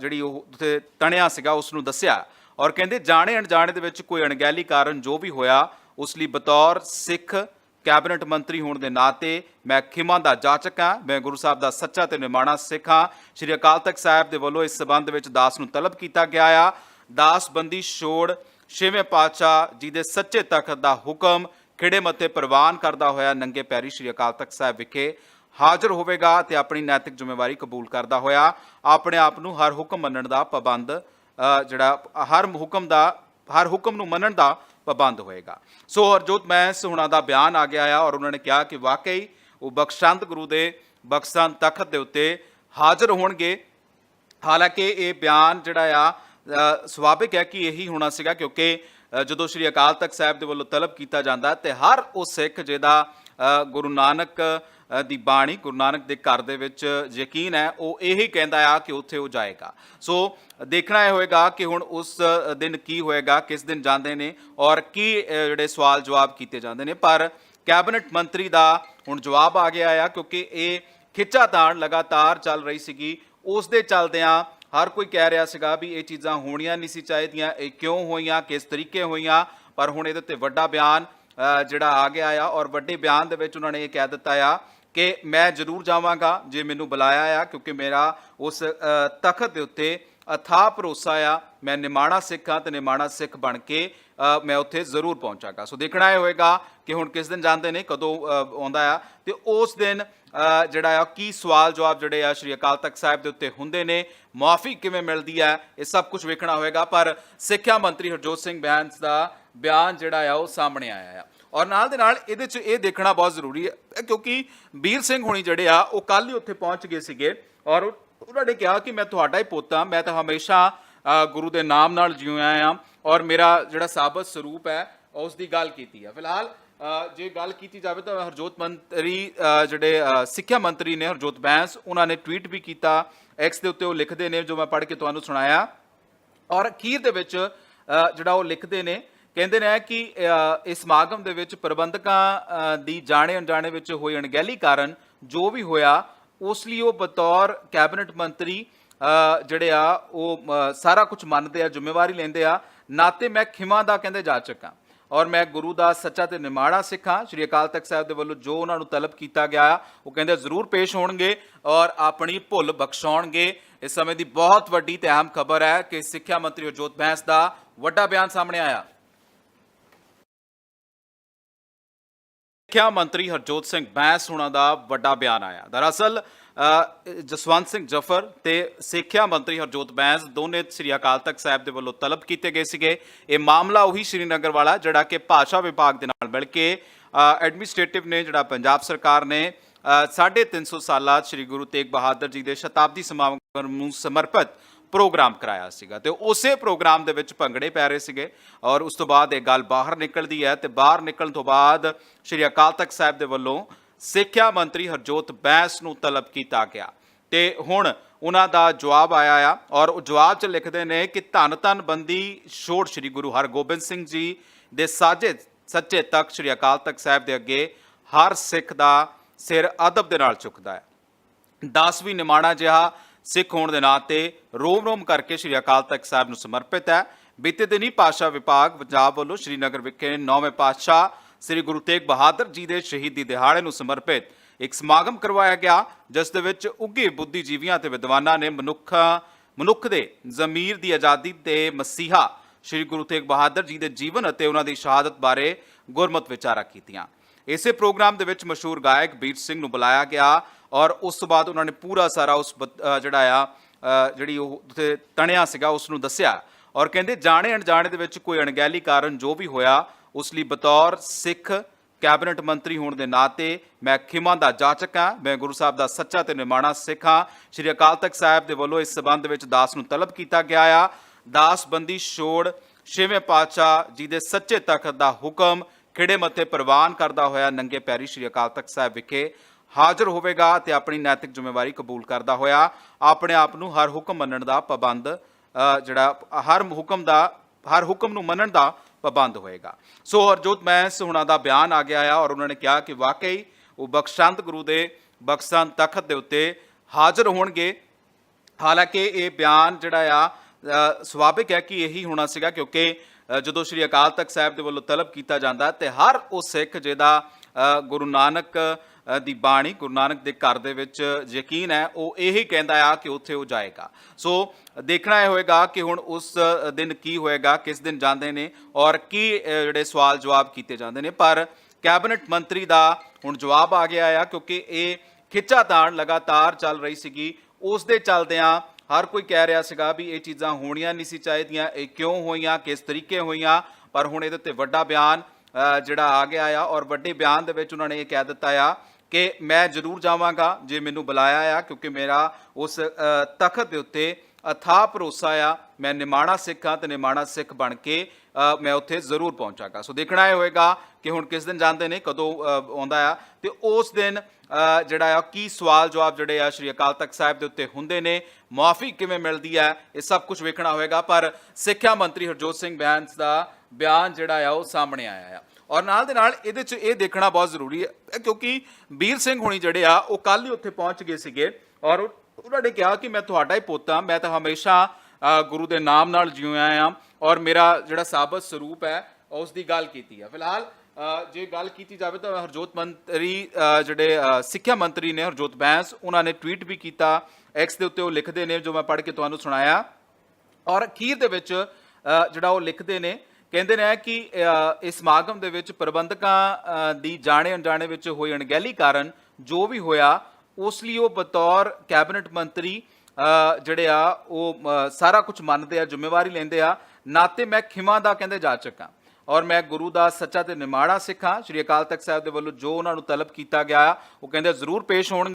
ਜਿਹੜੀ ਉਹ ਉੱਥੇ ਤਣਿਆ ਸੀਗਾ, ਉਸ ਨੂੰ ਦੱਸਿਆ। ਔਰ ਕਹਿੰਦੇ ਜਾਣੇ ਅਣਜਾਣੇ ਦੇ ਵਿੱਚ ਕੋਈ ਅਣਗਹਿਲੀ ਕਾਰਨ ਜੋ ਵੀ ਹੋਇਆ, ਉਸ ਲਈ ਬਤੌਰ ਸਿੱਖ ਕੈਬਨਿਟ ਮੰਤਰੀ ਹੋਣ ਦੇ ਨਾਤੇ ਮੈਂ ਖਿਮਾ ਦਾ ਜਾਚਕ ਹਾਂ, ਮੈਂ ਗੁਰੂ ਸਾਹਿਬ ਦਾ ਸੱਚਾ ਤੇ ਨਿਮਾਣਾ ਸਿੱਖ ਹਾਂ। ਸ਼੍ਰੀ ਅਕਾਲ ਤਖਤ ਸਾਹਿਬ ਦੇ ਵੱਲੋਂ ਇਸ ਸਬੰਧ ਵਿੱਚ ਦਾਸ ਨੂੰ ਤਲਬ ਕੀਤਾ ਗਿਆ ਆ। ਦਾਸ ਬੰਦੀ ਛੋੜ ਛੇਵੇਂ ਪਾਤਸ਼ਾਹ ਜੀ ਦੇ ਸੱਚੇ ਤਖਤ ਦਾ ਹੁਕਮ ਖਿੜੇ ਮੱਥੇ ਪ੍ਰਵਾਨ ਕਰਦਾ ਹੋਇਆ ਨੰਗੇ ਪੈਰੀ ਸ਼੍ਰੀ ਅਕਾਲ ਤਖਤ ਸਾਹਿਬ ਵਿਖੇ ਹਾਜ਼ਰ ਹੋਵੇਗਾ ਤੇ ਆਪਣੀ ਨੈਤਿਕ ਜ਼ਿੰਮੇਵਾਰੀ ਕਬੂਲ ਕਰਦਾ ਹੋਇਆ। ਆਪਣੇ ਆਪ ਨੂੰ ਹਰ ਹੁਕਮ ਮੰਨਣ ਦਾ ਪਾਬੰਦ ਜਿਹੜਾ, ਹਰ ਹੁਕਮ ਦਾ, ਹਰ ਹੁਕਮ ਨੂੰ ਮੰਨਣ ਦਾ ਪਾਬੰਦ ਹੋਏਗਾ। ਸੋ ਹਰਜੋਤ ਮੈਂਸ ਹੁਣਾਂ ਦਾ ਬਿਆਨ ਆ ਗਿਆ ਆ ਔਰ ਉਹਨਾਂ ਨੇ ਕਿਹਾ ਕਿ ਵਾਕਈ ਉਹ ਬਖਸ਼ੰਤ ਗੁਰੂ ਦੇ ਬਖਸ਼ੰਦ ਤਖਤ ਦੇ ਉੱਤੇ ਹਾਜ਼ਰ ਹੋਣਗੇ। ਹਾਲਾਂਕਿ ਇਹ ਬਿਆਨ ਜਿਹੜਾ ਆ ਸੁਭਾਵਿਕ ਹੈ ਕਿ ਇਹੀ ਹੋਣਾ ਸੀਗਾ ਕਿਉਂਕਿ ਜਦੋਂ ਸ੍ਰੀ ਅਕਾਲ ਤਖਤ ਸਾਹਿਬ ਦੇ ਵੱਲੋਂ ਤਲਬ ਕੀਤਾ ਜਾਂਦਾ ਤੇ ਹਰ ਉਹ ਸਿੱਖ ਜਿਹਦਾ ਗੁਰੂ ਨਾਨਕ ਦੀ ਬਾਣੀ ਗੁਰੂ ਨਾਨਕ ਦੇ ਘਰ ਦੇ ਵਿੱਚ ਯਕੀਨ ਹੈ, ਉਹ ਇਹੀ ਕਹਿੰਦਾ ਆ ਕਿ ਉੱਥੇ ਉਹ ਜਾਏਗਾ। ਸੋ ਦੇਖਣਾ ਇਹ ਹੋਏਗਾ ਕਿ ਹੁਣ ਉਸ ਦਿਨ ਕੀ ਹੋਏਗਾ, ਕਿਸ ਦਿਨ ਜਾਂਦੇ ਨੇ ਔਰ ਕੀ ਜਿਹੜੇ ਸਵਾਲ ਜਵਾਬ ਕੀਤੇ ਜਾਂਦੇ ਨੇ। ਪਰ ਕੈਬਨਿਟ ਮੰਤਰੀ ਦਾ ਹੁਣ ਜਵਾਬ ਆ ਗਿਆ ਆ, ਕਿਉਂਕਿ ਇਹ ਖਿੱਚਾਤਾਣ ਲਗਾਤਾਰ ਚੱਲ ਰਹੀ ਸੀਗੀ। ਉਸ ਦੇ ਚੱਲਦਿਆਂ ਹਰ ਕੋਈ ਕਹਿ ਰਿਹਾ ਸੀਗਾ ਵੀ ਇਹ ਚੀਜ਼ਾਂ ਹੋਣੀਆਂ ਨਹੀਂ ਸੀ ਚਾਹੀਦੀਆਂ, ਇਹ ਕਿਉਂ ਹੋਈਆਂ, ਕਿਸ ਤਰੀਕੇ ਹੋਈਆਂ। ਪਰ ਹੁਣ ਇਹਦੇ ਤੇ ਵੱਡਾ ਬਿਆਨ ਜਿਹੜਾ ਆ ਗਿਆ ਆ ਔਰ ਵੱਡੇ ਬਿਆਨ ਦੇ ਵਿੱਚ ਉਹਨਾਂ ਨੇ ਇਹ ਕਹਿ ਦਿੱਤਾ ਆ ਕਿ ਮੈਂ ਜ਼ਰੂਰ ਜਾਵਾਂਗਾ ਜੇ ਮੈਨੂੰ ਬੁਲਾਇਆ ਆ, ਕਿਉਂਕਿ ਮੇਰਾ ਉਸ ਤਖਤ ਦੇ ਉੱਤੇ ਅਥਾਹ ਭਰੋਸਾ ਆ। ਮੈਂ ਨਿਮਾਣਾ ਸਿੱਖ ਹਾਂ ਤੇ ਨਿਮਾਣਾ ਸਿੱਖ ਬਣ ਕੇ ਮੈਂ ਉੱਥੇ ਜ਼ਰੂਰ ਪਹੁੰਚਾਂਗਾ। ਸੋ ਦੇਖਣਾ ਇਹ ਹੋਏਗਾ ਕਿ ਹੁਣ ਕਿਸ ਦਿਨ ਜਾਂਦੇ ਨੇ, ਕਦੋਂ ਆਉਂਦਾ ਆ। ਤੇ ਉਸ ਦਿਨ ਜਿਹੜਾ ਆ, ਕੀ ਸਵਾਲ ਜਵਾਬ ਜਿਹੜੇ ਆ ਸ਼੍ਰੀ ਅਕਾਲ ਤਖਤ ਸਾਹਿਬ ਦੇ ਉੱਤੇ ਹੁੰਦੇ ਨੇ, ਮੁਆਫੀ ਕਿਵੇਂ ਮਿਲਦੀ ਹੈ ਇਹ ਸਭ ਕੁਝ ਵੇਖਣਾ ਹੋਏਗਾ। ਪਰ ਸਿੱਖਿਆ ਮੰਤਰੀ ਹਰਜੋਤ ਸਿੰਘ ਬੈਂਸ ਦਾ ਬਿਆਨ ਜਿਹੜਾ ਆ, ਉਹ ਸਾਹਮਣੇ ਆਇਆ ਆ। ਔਰ ਨਾਲ ਦੇ ਨਾਲ ਇਹਦੇ 'ਚ ਇਹ ਦੇਖਣਾ ਬਹੁਤ ਜ਼ਰੂਰੀ ਹੈ ਕਿਉਂਕਿ ਵੀਰ ਸਿੰਘ ਹੁਣੀ ਜਿਹੜੇ ਆ, ਉਹ ਕੱਲ ਹੀ ਉੱਥੇ ਪਹੁੰਚ ਗਏ ਸੀਗੇ ਔਰ ਉਹਨਾਂ ਨੇ ਕਿਹਾ ਕਿ ਮੈਂ ਤੁਹਾਡਾ ਹੀ ਪੁੱਤ ਹਾਂ ਮੈਂ ਤਾਂ ਹਮੇਸ਼ਾ ਗੁਰੂ ਦੇ ਨਾਮ ਨਾਲ ਜਿਉਇਆ ਆ ਔਰ ਮੇਰਾ ਜਿਹੜਾ ਸਾਬਤ ਸਰੂਪ ਹੈ, ਉਸ ਦੀ ਗੱਲ ਕੀਤੀ ਹੈ ਫਿਲਹਾਲ ਜੇ ਗੱਲ ਕੀਤੀ ਜਾਵੇ ਤਾਂ ਹਰਜੋਤ ਮੰਤਰੀ ਜਿਹੜੇ ਸਿੱਖਿਆ ਮੰਤਰੀ ਨੇ ਹਰਜੋਤ ਬੈਂਸ, ਉਹਨਾਂ ਨੇ ਟਵੀਟ ਵੀ ਕੀਤਾ ਐਕਸ ਦੇ ਉੱਤੇ ਉਹ ਲਿਖਦੇ ਨੇ ਜੋ ਮੈਂ ਪੜ੍ਹ ਕੇ ਤੁਹਾਨੂੰ ਸੁਣਾਇਆ। ਔਰ ਅਖੀਰ ਦੇ ਵਿੱਚ ਜਿਹੜਾ ਉਹ ਲਿਖਦੇ ਨੇ ਕਹਿੰਦੇ ਨੇ ਕਿ ਇਸ ਸਮਾਗਮ ਦੇ ਵਿੱਚ ਪ੍ਰਬੰਧਕਾਂ ਦੀ ਜਾਣੇ ਅਣਜਾਣੇ ਵਿੱਚ ਹੋਈ ਅਣਗਹਿਲੀ ਕਾਰਨ ਜੋ ਵੀ ਹੋਇਆ, ਉਸ ਲਈ ਉਹ ਬਤੌਰ ਕੈਬਨਿਟ ਮੰਤਰੀ ਜਿਹੜੇ ਆ, ਉਹ ਸਾਰਾ ਕੁਝ ਮੰਨਦੇ ਆ, ਜ਼ਿੰਮੇਵਾਰੀ ਲੈਂਦੇ ਆ। ਨਾਤੇ ਮੈਂ ਖਿਮਾ ਦਾ ਕਹਿੰਦੇ ਜਾ ਚੁੱਕਾ। ਔਰ ਮੈਂ ਗੁਰੂ ਦਾ ਸੱਚਾ ਤੇ ਨਿਮਾਣਾ ਸਿੱਖਾਂ। ਸ਼੍ਰੀ ਅਕਾਲ ਤਖਤ ਸਾਹਿਬ ਦੇ ਵੱਲੋਂ ਜੋ ਉਹਨਾਂ ਨੂੰ ਤਲਬ ਕੀਤਾ ਗਿਆ, ਉਹ ਕਹਿੰਦੇ ਜ਼ਰੂਰ ਪੇਸ਼ ਹੋਣਗੇ ਔਰ ਆਪਣੀ ਭੁੱਲ ਬਖਸ਼ਾਉਣਗੇ। ਇਸ ਸਮੇਂ ਦੀ ਬਹੁਤ ਵੱਡੀ ਤੇ ਅਹਿਮ ਖਬਰ ਹੈ ਕਿ ਸਿੱਖਿਆ ਮੰਤਰੀ ਹਰਜੋਤ ਬੈਂਸ ਦਾ ਵੱਡਾ ਬਿਆਨ ਸਾਹਮਣੇ ਆਇਆ। ਸਿੱਖਿਆ ਮੰਤਰੀ ਹਰਜੋਤ ਸਿੰਘ ਬੈਂਸ ਹੁਣਾਂ ਦਾ ਵੱਡਾ ਬਿਆਨ ਆਇਆ। ਦਰਅਸਲ ਜਸਵੰਤ ਸਿੰਘ ਜਫਰ ਤੇ ਸਿੱਖਿਆ ਮੰਤਰੀ ਹਰਜੋਤ ਬੈਂਸ ਦੋਨੇ ਸ੍ਰੀ ਅਕਾਲ ਤਖਤ ਸਾਹਿਬ ਦੇ ਵੱਲੋਂ ਤਲਬ ਕੀਤੇ ਗਏ ਸੀਗੇ। ਇਹ ਮਾਮਲਾ ਉਹੀ ਸ਼੍ਰੀਨਗਰ ਵਾਲਾ ਜਿਹੜਾ ਕਿ ਭਾਸ਼ਾ ਵਿਭਾਗ ਦੇ ਨਾਲ ਮਿਲ ਕੇ ਐਡਮਿਨਿਸਟ੍ਰੇਟਿਵ ਨੇ ਜਿਹੜਾ ਪੰਜਾਬ ਸਰਕਾਰ ਨੇ ਅ, ਸਾਢੇ 350 ਸਾਲਾ ਸ੍ਰੀ ਗੁਰੂ ਤੇਗ ਬਹਾਦਰ ਜੀ ਦੇ ਸ਼ਤਾਬਦੀ ਸਮਾਗਮ ਨੂੰ ਸਮਰਪਿਤ ਪ੍ਰੋਗਰਾਮ ਕਰਾਇਆ ਸੀਗਾ ਤੇ ਉਸੇ ਪ੍ਰੋਗਰਾਮ ਦੇ ਵਿੱਚ ਭੰਗੜੇ ਪੈ ਰਹੇ ਸੀਗੇ ਔਰ ਉਸ ਤੋਂ ਬਾਅਦ ਇਹ ਗੱਲ ਬਾਹਰ ਨਿਕਲਦੀ ਹੈ ਤੇ ਬਾਹਰ ਨਿਕਲਣ ਤੋਂ ਬਾਅਦ ਸ਼੍ਰੀ ਅਕਾਲ ਤਖਤ ਸਾਹਿਬ ਦੇ ਵੱਲੋਂ ਸਿੱਖਿਆ ਮੰਤਰੀ ਹਰਜੋਤ ਬੈਂਸ ਨੂੰ ਤਲਬ ਕੀਤਾ ਗਿਆ। ਤੇ ਹੁਣ ਉਹਨਾਂ ਦਾ ਜਵਾਬ ਆਇਆ ਆ ਔਰ ਉਹ ਜਵਾਬ 'ਚ ਲਿਖਦੇ ਨੇ ਕਿ ਧੰਨ ਧੰਨ ਬੰਦੀ ਛੋੜ ਸ੍ਰੀ ਗੁਰੂ ਹਰਗੋਬਿੰਦ ਸਿੰਘ ਜੀ ਦੇ ਸਾਜੇ ਸੱਚੇ ਤਖਤ ਸ੍ਰੀ ਅਕਾਲ ਤਖਤ ਸਾਹਿਬ ਦੇ ਅੱਗੇ ਹਰ ਸਿੱਖ ਦਾ ਸਿਰ ਅਦਬ ਦੇ ਨਾਲ ਝੁਕਦਾ ਹੈ। ਦਸ ਵੀ ਨਿਮਾਣਾ ਜਿਹਾ ਸਿੱਖ ਹੋਣ ਦੇ ਨਾਤੇ ਰੋਮ ਰੋਮ ਕਰਕੇ ਸ੍ਰੀ ਅਕਾਲ ਤਖਤ ਸਾਹਿਬ ਨੂੰ ਸਮਰਪਿਤ ਹੈ। ਬੀਤੇ ਦਿਨੀ ਪਾਸ਼ਾ ਵਿਭਾਗ ਪੰਜਾਬ ਵੱਲੋਂ ਸ਼੍ਰੀਨਗਰ ਵਿਖੇ ਨੌਵੇਂ ਪਾਤਸ਼ਾਹ ਸ੍ਰੀ ਗੁਰੂ ਤੇਗ ਬਹਾਦਰ ਜੀ ਦੇ ਸ਼ਹੀਦੀ ਦਿਹਾੜੇ ਨੂੰ ਸਮਰਪਿਤ ਇੱਕ ਸਮਾਗਮ ਕਰਵਾਇਆ ਗਿਆ, ਜਿਸ ਦੇ ਵਿੱਚ ਉੱਘੇ ਬੁੱਧੀਜੀਵੀਆਂ ਤੇ ਵਿਦਵਾਨਾਂ ਨੇ ਮਨੁੱਖਾਂ, ਮਨੁੱਖ ਦੇ ਜ਼ਮੀਰ ਦੀ ਆਜ਼ਾਦੀ ਤੇ ਮਸੀਹਾ ਸ੍ਰੀ ਗੁਰੂ ਤੇਗ ਬਹਾਦਰ ਜੀ ਦੇ ਜੀਵਨ ਅਤੇ ਉਹਨਾਂ ਦੀ ਸ਼ਹਾਦਤ ਬਾਰੇ ਗੁਰਮਤ ਵਿਚਾਰਾਂ ਕੀਤੀਆਂ। ਇਸੇ ਪ੍ਰੋਗਰਾਮ ਦੇ ਵਿੱਚ ਮਸ਼ਹੂਰ ਗਾਇਕ ਬੀਰ ਸਿੰਘ ਨੂੰ ਬੁਲਾਇਆ ਗਿਆ। ਔਰ ਉਸ ਤੋਂ ਬਾਅਦ ਉਹਨਾਂ ਨੇ ਪੂਰਾ ਸਾਰਾ ਉਸ ਬਤ- ਜਿਹੜਾ ਆ ਜਿਹੜੀ ਉਹ ਉੱਥੇ ਤਣਿਆ ਸੀਗਾ, ਉਸ ਨੂੰ ਦੱਸਿਆ। ਔਰ ਕਹਿੰਦੇ ਜਾਣੇ ਅਣਜਾਣੇ ਦੇ ਵਿੱਚ ਕੋਈ ਅਣਗਹਿਲੀ ਕਾਰਨ ਜੋ ਵੀ ਹੋਇਆ, ਉਸ ਲਈ ਬਤੌਰ ਸਿੱਖ ਕੈਬਨਿਟ ਮੰਤਰੀ ਹੋਣ ਦੇ ਨਾਤੇ ਮੈਂ ਖਿਮਾ ਦਾ ਜਾਚਕ ਹਾਂ, ਮੈਂ ਗੁਰੂ ਸਾਹਿਬ ਦਾ ਸੱਚਾ ਤੇ ਨਿਮਾਣਾ ਸਿੱਖ ਹਾਂ। ਸ਼੍ਰੀ ਅਕਾਲ ਤਖਤ ਸਾਹਿਬ ਦੇ ਵੱਲੋਂ ਇਸ ਸਬੰਧ ਵਿੱਚ ਦਾਸ ਨੂੰ ਤਲਬ ਕੀਤਾ ਗਿਆ ਆ। ਦਾਸ ਬੰਦੀ ਛੋੜ ਛੇਵੇਂ ਪਾਤਸ਼ਾਹ ਜੀ ਦੇ ਸੱਚੇ ਤਖਤ ਦਾ ਹੁਕਮ ਖਿੜੇ ਮੱਥੇ ਪ੍ਰਵਾਨ ਕਰਦਾ ਹੋਇਆ ਨੰਗੇ ਪੈਰੀ ਸ਼੍ਰੀ ਅਕਾਲ ਤਖਤ ਸਾਹਿਬ ਵਿਖੇ ਹਾਜ਼ਰ ਹੋਵੇਗਾ ਤੇ ਆਪਣੀ ਨੈਤਿਕ ਜ਼ਿੰਮੇਵਾਰੀ ਕਬੂਲ ਕਰਦਾ ਹੋਇਆ। ਆਪਣੇ ਆਪ ਨੂੰ ਹਰ ਹੁਕਮ ਮੰਨਣ ਦਾ ਪਾਬੰਦ ਜਿਹੜਾ, ਹਰ ਹੁਕਮ ਦਾ, ਹਰ ਹੁਕਮ ਨੂੰ ਮੰਨਣ ਦਾ ਪਾਬੰਦ ਹੋਏਗਾ। ਸੋ ਹਰਜੋਤ ਮੈਂਸ ਹੁਣਾਂ ਦਾ ਬਿਆਨ ਆ ਗਿਆ ਆ ਔਰ ਉਹਨਾਂ ਨੇ ਕਿਹਾ ਕਿ ਵਾਕਈ ਉਹ ਬਖਸ਼ੰਤ ਗੁਰੂ ਦੇ ਬਖਸ਼ੰਤ ਤਖਤ ਦੇ ਉੱਤੇ ਹਾਜ਼ਰ ਹੋਣਗੇ। ਹਾਲਾਂਕਿ ਇਹ ਬਿਆਨ ਜਿਹੜਾ ਆ ਸੁਭਾਵਿਕ ਹੈ ਕਿ ਇਹੀ ਹੋਣਾ ਸੀਗਾ ਕਿਉਂਕਿ ਜਦੋਂ ਸ੍ਰੀ ਅਕਾਲ ਤਖਤ ਸਾਹਿਬ ਦੇ ਵੱਲੋਂ ਤਲਬ ਕੀਤਾ ਜਾਂਦਾ ਤੇ ਹਰ ਉਹ ਸਿੱਖ ਜਿਹਦਾ ਗੁਰੂ ਨਾਨਕ ਦੀ ਬਾਣੀ ਗੁਰੂ ਨਾਨਕ ਦੇ ਘਰ ਦੇ ਵਿੱਚ ਯਕੀਨ ਹੈ, ਉਹ ਇਹੀ ਕਹਿੰਦਾ ਆ ਕਿ ਉੱਥੇ ਉਹ ਜਾਏਗਾ। ਸੋ ਦੇਖਣਾ ਇਹ ਹੋਏਗਾ ਕਿ ਹੁਣ ਉਸ ਦਿਨ ਕੀ ਹੋਏਗਾ, ਕਿਸ ਦਿਨ ਜਾਂਦੇ ਨੇ ਔਰ ਕੀ ਜਿਹੜੇ ਸਵਾਲ ਜਵਾਬ ਕੀਤੇ ਜਾਂਦੇ ਨੇ। ਪਰ ਕੈਬਨਿਟ ਮੰਤਰੀ ਦਾ ਹੁਣ ਜਵਾਬ ਆ ਗਿਆ ਆ ਕਿਉਂਕਿ ਇਹ ਖਿੱਚਾਤਾਣ ਲਗਾਤਾਰ ਚੱਲ ਰਹੀ ਸੀਗੀ। ਉਸ ਦੇ ਚੱਲਦਿਆਂ ਹਰ ਕੋਈ ਕਹਿ ਰਿਹਾ ਸੀਗਾ ਵੀ ਇਹ ਚੀਜ਼ਾਂ ਹੋਣੀਆਂ ਨਹੀਂ ਸੀ ਚਾਹੀਦੀਆਂ, ਇਹ ਕਿਉਂ ਹੋਈਆਂ, ਕਿਸ ਤਰੀਕੇ ਹੋਈਆਂ, ਪਰ ਹੁਣ ਇਹਦੇ ਤੇ ਵੱਡਾ ਬਿਆਨ ਜਿਹੜਾ ਆ ਗਿਆ ਆ ਔਰ ਵੱਡੇ ਬਿਆਨ ਦੇ ਵਿੱਚ ਉਹਨਾਂ ਨੇ ਇਹ ਕਹਿ ਦਿੱਤਾ ਆ ਕਿ ਮੈਂ ਜ਼ਰੂਰ ਜਾਵਾਂਗਾ ਜੇ ਮੈਨੂੰ ਬੁਲਾਇਆ ਆ, ਕਿਉਂਕਿ ਮੇਰਾ ਉਸ ਤਖਤ ਦੇ ਉੱਤੇ ਅਥਾਹ ਭਰੋਸਾ ਆ। ਮੈਂ ਨਿਮਾਣਾ ਸਿੱਖ ਹਾਂ ਤੇ ਨਿਮਾਣਾ ਸਿੱਖ ਬਣ ਕੇ ਮੈਂ ਉੱਥੇ ਜ਼ਰੂਰ ਪਹੁੰਚਾਂਗਾ। ਸੋ ਦੇਖਣਾ ਇਹ ਹੋਏਗਾ ਕਿ ਹੁਣ ਕਿਸ ਦਿਨ ਜਾਂਦੇ ਨੇ, ਕਦੋਂ ਆਉਂਦਾ ਆ। ਤੇ ਉਸ ਦਿਨ ਜਿਹੜਾ ਆ, ਕੀ ਸਵਾਲ ਜਵਾਬ ਜਿਹੜੇ ਆ ਸ਼੍ਰੀ ਅਕਾਲ ਤਖਤ ਸਾਹਿਬ ਦੇ ਉੱਤੇ ਹੁੰਦੇ ਨੇ, ਮੁਆਫੀ ਕਿਵੇਂ ਮਿਲਦੀ ਹੈ ਇਹ ਸਭ ਕੁਝ ਵੇਖਣਾ ਹੋਏਗਾ। ਪਰ ਸਿੱਖਿਆ ਮੰਤਰੀ ਹਰਜੋਤ ਸਿੰਘ ਬੈਂਸ ਦਾ ਬਿਆਨ ਜਿਹੜਾ ਆ ਉਹ ਸਾਹਮਣੇ ਆਇਆ ਆ। ਔਰ ਨਾਲ ਦੇ ਨਾਲ ਇਹਦੇ ਚ ਇਹ ਦੇਖਣਾ ਬਹੁਤ ਜ਼ਰੂਰੀ ਹੈ, ਕਿਉਂਕਿ ਵੀਰ ਸਿੰਘ ਹੁਣੀ ਜਿਹੜੇ ਆ, ਉਹ ਕੱਲ ਹੀ ਉੱਥੇ ਪਹੁੰਚ ਗਏ ਸੀਗੇ। ਔਰ ਉਹਨਾਂ ਨੇ ਕਿਹਾ ਕਿ ਮੈਂ ਤੁਹਾਡਾ ਹੀ ਪੁੱਤ ਹਾਂ ਮੈਂ ਤਾਂ ਹਮੇਸ਼ਾ ਗੁਰੂ ਦੇ ਨਾਮ ਨਾਲ ਜਿਉਇਆ ਆ ਔਰ ਮੇਰਾ ਜਿਹੜਾ ਸਾਬਤ ਸਰੂਪ ਹੈ, ਉਸ ਦੀ ਗੱਲ ਕੀਤੀ ਆ। ਫਿਲਹਾਲ ਜੇ ਗੱਲ ਕੀਤੀ ਜਾਵੇ ਤਾਂ ਹਰਜੋਤ ਮੰਤਰੀ ਜਿਹੜੇ ਸਿੱਖਿਆ ਮੰਤਰੀ ਨੇ ਹਰਜੋਤ ਬੈਂਸ, ਉਹਨਾਂ ਨੇ ਟਵੀਟ ਵੀ ਕੀਤਾ। ਐਕਸ ਦੇ ਉੱਤੇ ਉਹ ਲਿਖਦੇ ਨੇ, ਜੋ ਮੈਂ ਪੜ੍ਹ ਕੇ ਤੁਹਾਨੂੰ ਸੁਣਾਇਆ। ਔਰ ਅਖੀਰ ਦੇ ਵਿੱਚ ਜਿਹੜਾ ਉਹ ਲਿਖਦੇ ਨੇ ਕਹਿੰਦੇ ਨੇ ਕਿ ਇਸ ਸਮਾਗਮ ਦੇ ਵਿੱਚ ਪ੍ਰਬੰਧਕਾਂ ਦੀ ਜਾਣੇ ਅਣਜਾਣੇ ਵਿੱਚ ਹੋਈ ਅਣਗਹਿਲੀ ਕਾਰਨ ਜੋ ਵੀ ਹੋਇਆ, ਉਸ ਲਈ ਉਹ ਬਤੌਰ ਕੈਬਨਿਟ ਮੰਤਰੀ ਜਿਹੜੇ ਆ, ਉਹ ਸਾਰਾ ਕੁਝ ਮੰਨਦੇ ਆ, ਜ਼ਿੰਮੇਵਾਰੀ ਲੈਂਦੇ ਆ। ਨਾਤੇ ਮੈਂ ਖਿਮਾ ਦਾ ਕਹਿੰਦੇ ਜਾ ਚੁੱਕਾ। ਔਰ ਮੈਂ ਗੁਰੂ ਦਾ ਸੱਚਾ ਤੇ ਨਿਮਾਣਾ ਸਿੱਖਾਂ ਸ਼੍ਰੀ ਅਕਾਲ ਤਖਤ ਸਾਹਿਬ ਦੇ ਵੱਲੋਂ ਜੋ ਉਹਨਾਂ ਨੂੰ ਤਲਬ ਕੀਤਾ ਗਿਆ ਉਹ ਕਹਿੰਦੇ ਜ਼ਰੂਰ ਪੇਸ਼ ਹੋਣ।